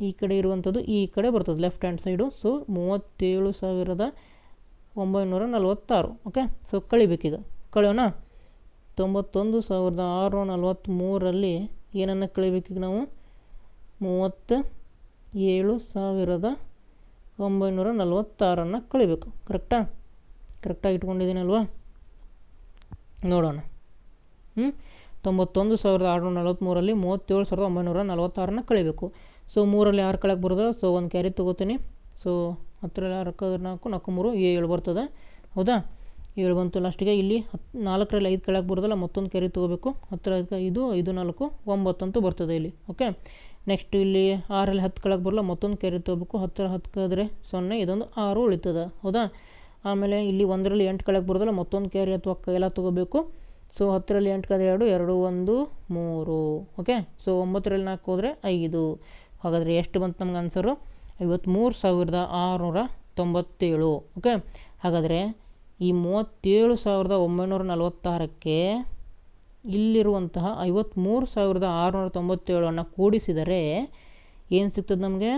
A: ಈ ಕಡೆ ಇರುವಂಥದ್ದು ಈ ಕಡೆ ಬರ್ತದೆ ಲೆಫ್ಟ್ ಹ್ಯಾಂಡ್ ಸೈಡು ಸೊ ಮೂವತ್ತೇಳು ಸಾವಿರದ ಒಂಬೈನೂರ ನಲವತ್ತಾರು. ಓಕೆ ಸೊ ಕಳಿಬೇಕೀಗ. ಕಳೆಯೋಣ? ತೊಂಬತ್ತೊಂದು ಸಾವಿರದ ಆರುನೂರ ನಲವತ್ತ್ಮೂರರಲ್ಲಿ ಏನನ್ನು ಕಳಿಬೇಕೀಗ ನಾವು? ಮೂವತ್ತ ಏಳು ಸಾವಿರದ ಒಂಬೈನೂರ ನಲವತ್ತಾರನ್ನು ಕಳಿಬೇಕು. ಕರೆಕ್ಟಾ ಕರೆಕ್ಟಾಗಿ ಇಟ್ಕೊಂಡಿದ್ದೀನಲ್ವಾ? ನೋಡೋಣ. ಹ್ಞೂ ತೊಂಬತ್ತೊಂದು ಸಾವಿರದ ಆರುನೂರ ನಲವತ್ತ್ಮೂರಲ್ಲಿ ಮೂವತ್ತೇಳು ಸಾವಿರದ ಒಂಬೈನೂರ ನಲವತ್ತಾರನ್ನ ಕಳಿಬೇಕು. ಸೊ ಮೂರಲ್ಲಿ ಆರು ಕಳಕ್ಕೆ ಬರೋದಿಲ್ಲ ಸೊ ಒಂದು ಕ್ಯಾರಿ ತೊಗೋತೀನಿ. ಸೊ ಹತ್ತರಲ್ಲಿ ಆರು ಹಾಕಿದ್ರೆ ನಾಲ್ಕು ನಾಲ್ಕು, ಮೂರು, ಏಳು ಬರ್ತದೆ. ಹೌದಾ? ಏಳು ಬಂತು ಲಾಸ್ಟಿಗೆ ಇಲ್ಲಿ ಹತ್ತು ನಾಲ್ಕರಲ್ಲಿ ಐದು ಕೆಳಗೆ ಬರೋದಲ್ಲ, ಮತ್ತೊಂದು ಕ್ಯಾರಿ ತೊಗೋಬೇಕು. ಹತ್ತರ ಐದು ಐದು, ನಾಲ್ಕು, ಒಂಬತ್ತಂತೂ ಬರ್ತದೆ ಇಲ್ಲಿ. ಓಕೆ ನೆಕ್ಸ್ಟ್ ಇಲ್ಲಿ ಆರಲ್ಲಿ ಹತ್ತು ಕೆಳಗೆ ಬರಲ್ಲ, ಮತ್ತೊಂದು ಕ್ಯಾರಿ ತೊಗೋಬೇಕು. ಹತ್ತರ ಹತ್ತು ಕಳೆದ್ರೆ ಸೊನ್ನೆ, ಇದೊಂದು ಆರು ಉಳಿತದೆ. ಹೌದಾ? ಆಮೇಲೆ ಇಲ್ಲಿ ಒಂದರಲ್ಲಿ ಎಂಟು ಕೆಳಗೆ ಬರೋದಲ್ಲ, ಮತ್ತೊಂದು ಕ್ಯಾರಿ ಅಥವಾ ಎಲ್ಲ ತೊಗೋಬೇಕು. ಸೊ ಹತ್ತರಲ್ಲಿ ಎಂಟು ಕಳೆದ್ರೆ ಎರಡು ಎರಡು, ಒಂದು, ಮೂರು. ಓಕೆ ಸೊ ಒಂಬತ್ತರಲ್ಲಿ ನಾಲ್ಕು ಹೋದರೆ ಐದು. ಹಾಗಾದರೆ ಎಷ್ಟು ಬಂತು ನಮ್ಗೆ ಆನ್ಸರು ಐವತ್ತ್ಮೂರು ಸಾವಿರದ ಆರುನೂರ ತೊಂಬತ್ತೇಳು. ಓಕೆ ಹಾಗಾದರೆ ಈ ಮೂವತ್ತೇಳು ಸಾವಿರದ ಒಂಬೈನೂರ ನಲವತ್ತಾರಕ್ಕೆ ಇಲ್ಲಿರುವಂತಹ ಐವತ್ತ್ಮೂರು ಸಾವಿರದ ಆರುನೂರ ತೊಂಬತ್ತೇಳನ್ನು ಕೂಡಿಸಿದರೆ ಏನು ಸಿಗ್ತದೆ ನಮಗೆ?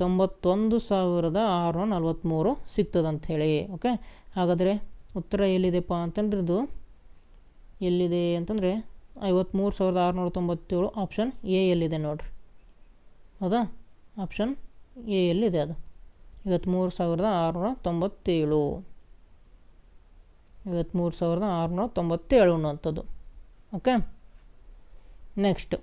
A: ತೊಂಬತ್ತೊಂದು ಸಾವಿರದ ಆರುನೂರ ನಲವತ್ತ್ಮೂರು ಸಿಗ್ತದೆ ಅಂಥೇಳಿ ಓಕೆ ಹಾಗಾದರೆ ಉತ್ತರ ಎಲ್ಲಿದೆಪ್ಪ ಅಂತಂದ್ರೆ ಇದು ಎಲ್ಲಿದೆ ಅಂತಂದರೆ ಐವತ್ತ್ಮೂರು ಸಾವಿರದ ಆರುನೂರ ತೊಂಬತ್ತೇಳು ಆಪ್ಷನ್ ಎ ಎಲ್ಲಿದೆ ನೋಡಿರಿ. ಹೌದಾ? ಆಪ್ಷನ್ ಎ ಎಲ್ಲಿದೆ ಅದು? ಐವತ್ತ್ಮೂರು ಸಾವಿರದ ಆರುನೂರ ತೊಂಬತ್ತೇಳು. ಐವತ್ತ್ಮೂರು ಸಾವಿರದ ಆರುನೂರ ತೊಂಬತ್ತೇಳು ಅನ್ನುವಂಥದ್ದು. ಓಕೆ ನೆಕ್ಸ್ಟ್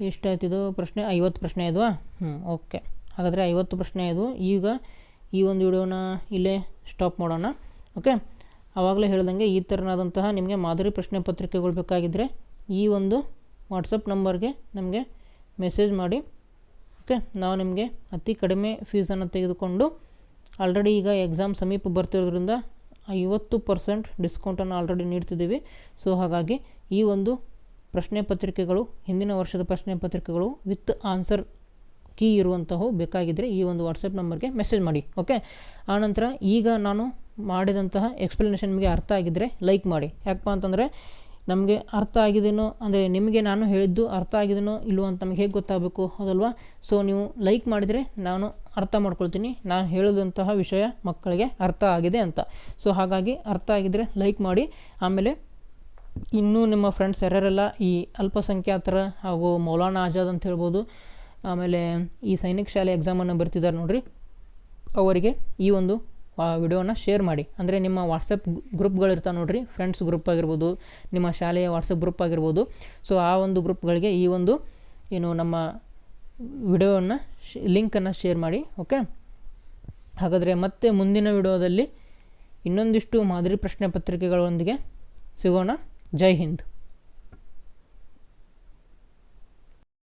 A: ಎಷ್ಟಾಯ್ತಿದು ಪ್ರಶ್ನೆ, ಐವತ್ತು ಪ್ರಶ್ನೆ ಇದ್ವಾ? ಹ್ಞೂ ಓಕೆ ಹಾಗಾದರೆ ಐವತ್ತು ಪ್ರಶ್ನೆ ಇದು. ಈಗ ಈ ಒಂದು ವಿಡಿಯೋನ ಇಲ್ಲೇ ಸ್ಟಾಪ್ ಮಾಡೋಣ. ಓಕೆ ಆವಾಗಲೇ ಹೇಳ್ದಂಗೆ ಈ ಥರನಾದಂತಹ ನಿಮಗೆ ಮಾದರಿ ಪ್ರಶ್ನೆ ಪತ್ರಿಕೆಗಳು ಬೇಕಾಗಿದ್ದರೆ ಈ ಒಂದು ವಾಟ್ಸಪ್ ನಂಬರ್ಗೆ ನಮಗೆ ಮೆಸೇಜ್ ಮಾಡಿ, ಓಕೆ? ನಾವು ನಿಮಗೆ ಅತಿ ಕಡಿಮೆ ಫೀಸನ್ನು ತೆಗೆದುಕೊಂಡು ಆಲ್ರೆಡಿ ಈಗ ಎಕ್ಸಾಮ್ ಸಮೀಪ ಬರ್ತಿರೋದ್ರಿಂದ ಐವತ್ತು ಪರ್ಸೆಂಟ್ ಡಿಸ್ಕೌಂಟನ್ನು ಆಲ್ರೆಡಿ ನೀಡ್ತಿದ್ದೀವಿ. ಸೊ, ಹಾಗಾಗಿ ಈ ಒಂದು ಪ್ರಶ್ನೆ ಪತ್ರಿಕೆಗಳು, ಹಿಂದಿನ ವರ್ಷದ ಪ್ರಶ್ನೆ ಪತ್ರಿಕೆಗಳು ವಿತ್ ಆನ್ಸರ್ ಕೀ ಇರುವಂತಹ ಬೇಕಾಗಿದ್ದರೆ ಈ ಒಂದು ವಾಟ್ಸಪ್ ನಂಬರ್ಗೆ ಮೆಸೇಜ್ ಮಾಡಿ, ಓಕೆ? ಆನಂತರ ಈಗ ನಾನು ಮಾಡಿದಂತಹ ಎಕ್ಸ್ಪ್ಲನೇಷನ್ ನಿಮಗೆ ಅರ್ಥ ಆಗಿದ್ದರೆ ಲೈಕ್ ಮಾಡಿ. ಯಾಕಪ್ಪ ಅಂತಂದರೆ ನಮಗೆ ಅರ್ಥ ಆಗಿದೆನೋ, ಅಂದರೆ ನಿಮಗೆ ನಾನು ಹೇಳಿದ್ದು ಅರ್ಥ ಆಗಿದೆನೋ ಇಲ್ಲವೋ ಅಂತ ನಮಗೆ ಹೇಗೆ ಗೊತ್ತಾಗಬೇಕು, ಹೌದಲ್ವಾ? ಸೊ ನೀವು ಲೈಕ್ ಮಾಡಿದರೆ ನಾನು ಅರ್ಥ ಮಾಡ್ಕೊಳ್ತೀನಿ. ನಾನು ಹೇಳಿದಂತಹ ವಿಷಯ ಮಕ್ಕಳಿಗೆ ಅರ್ಥ ಆಗಿದೆ ಅಂತ. ಸೊ ಹಾಗಾಗಿ ಅರ್ಥ ಆಗಿದರೆ ಲೈಕ್ ಮಾಡಿ. ಆಮೇಲೆ ಇನ್ನೂ ನಿಮ್ಮ ಫ್ರೆಂಡ್ಸ್ ಯಾರ್ಯಾರೆಲ್ಲ ಈ ಅಲ್ಪಸಂಖ್ಯಾತರ ಹಾಗೂ ಮೌಲಾನಾ ಆಜಾದ್ ಅಂತ ಹೇಳ್ಬೋದು, ಆಮೇಲೆ ಈ ಸೈನಿಕ ಶಾಲೆ ಎಕ್ಸಾಮನ್ನು ಬರ್ತಿದ್ದಾರೆ ನೋಡಿರಿ, ಅವರಿಗೆ ಈ ಒಂದು ವಿಡಿಯೋನ ಶೇರ್ ಮಾಡಿ. ಅಂದರೆ ನಿಮ್ಮ ವಾಟ್ಸಪ್ ಗ್ರೂಪ್ಗಳಿರ್ತಾವೆ ನೋಡಿರಿ ಫ್ರೆಂಡ್ಸ್ ಗ್ರೂಪ್ ಆಗಿರ್ಬೋದು, ನಿಮ್ಮ ಶಾಲೆಯ ವಾಟ್ಸಪ್ ಗ್ರೂಪ್ ಆಗಿರ್ಬೋದು. ಸೊ ಆ ಒಂದು ಗ್ರೂಪ್ಗಳಿಗೆ ಈ ಒಂದು, ಏನು ನಮ್ಮ ವಿಡಿಯೋವನ್ನು ಲಿಂಕನ್ನು ಶೇರ್ ಮಾಡಿ ಓಕೆ ಹಾಗಾದರೆ ಮತ್ತೆ ಮುಂದಿನ ವಿಡಿಯೋದಲ್ಲಿ ಇನ್ನೊಂದಿಷ್ಟು ಮಾದರಿ ಪ್ರಶ್ನೆ ಪತ್ರಿಕೆಗಳೊಂದಿಗೆ ಸಿಗೋಣ. ಜೈ ಹಿಂದ್.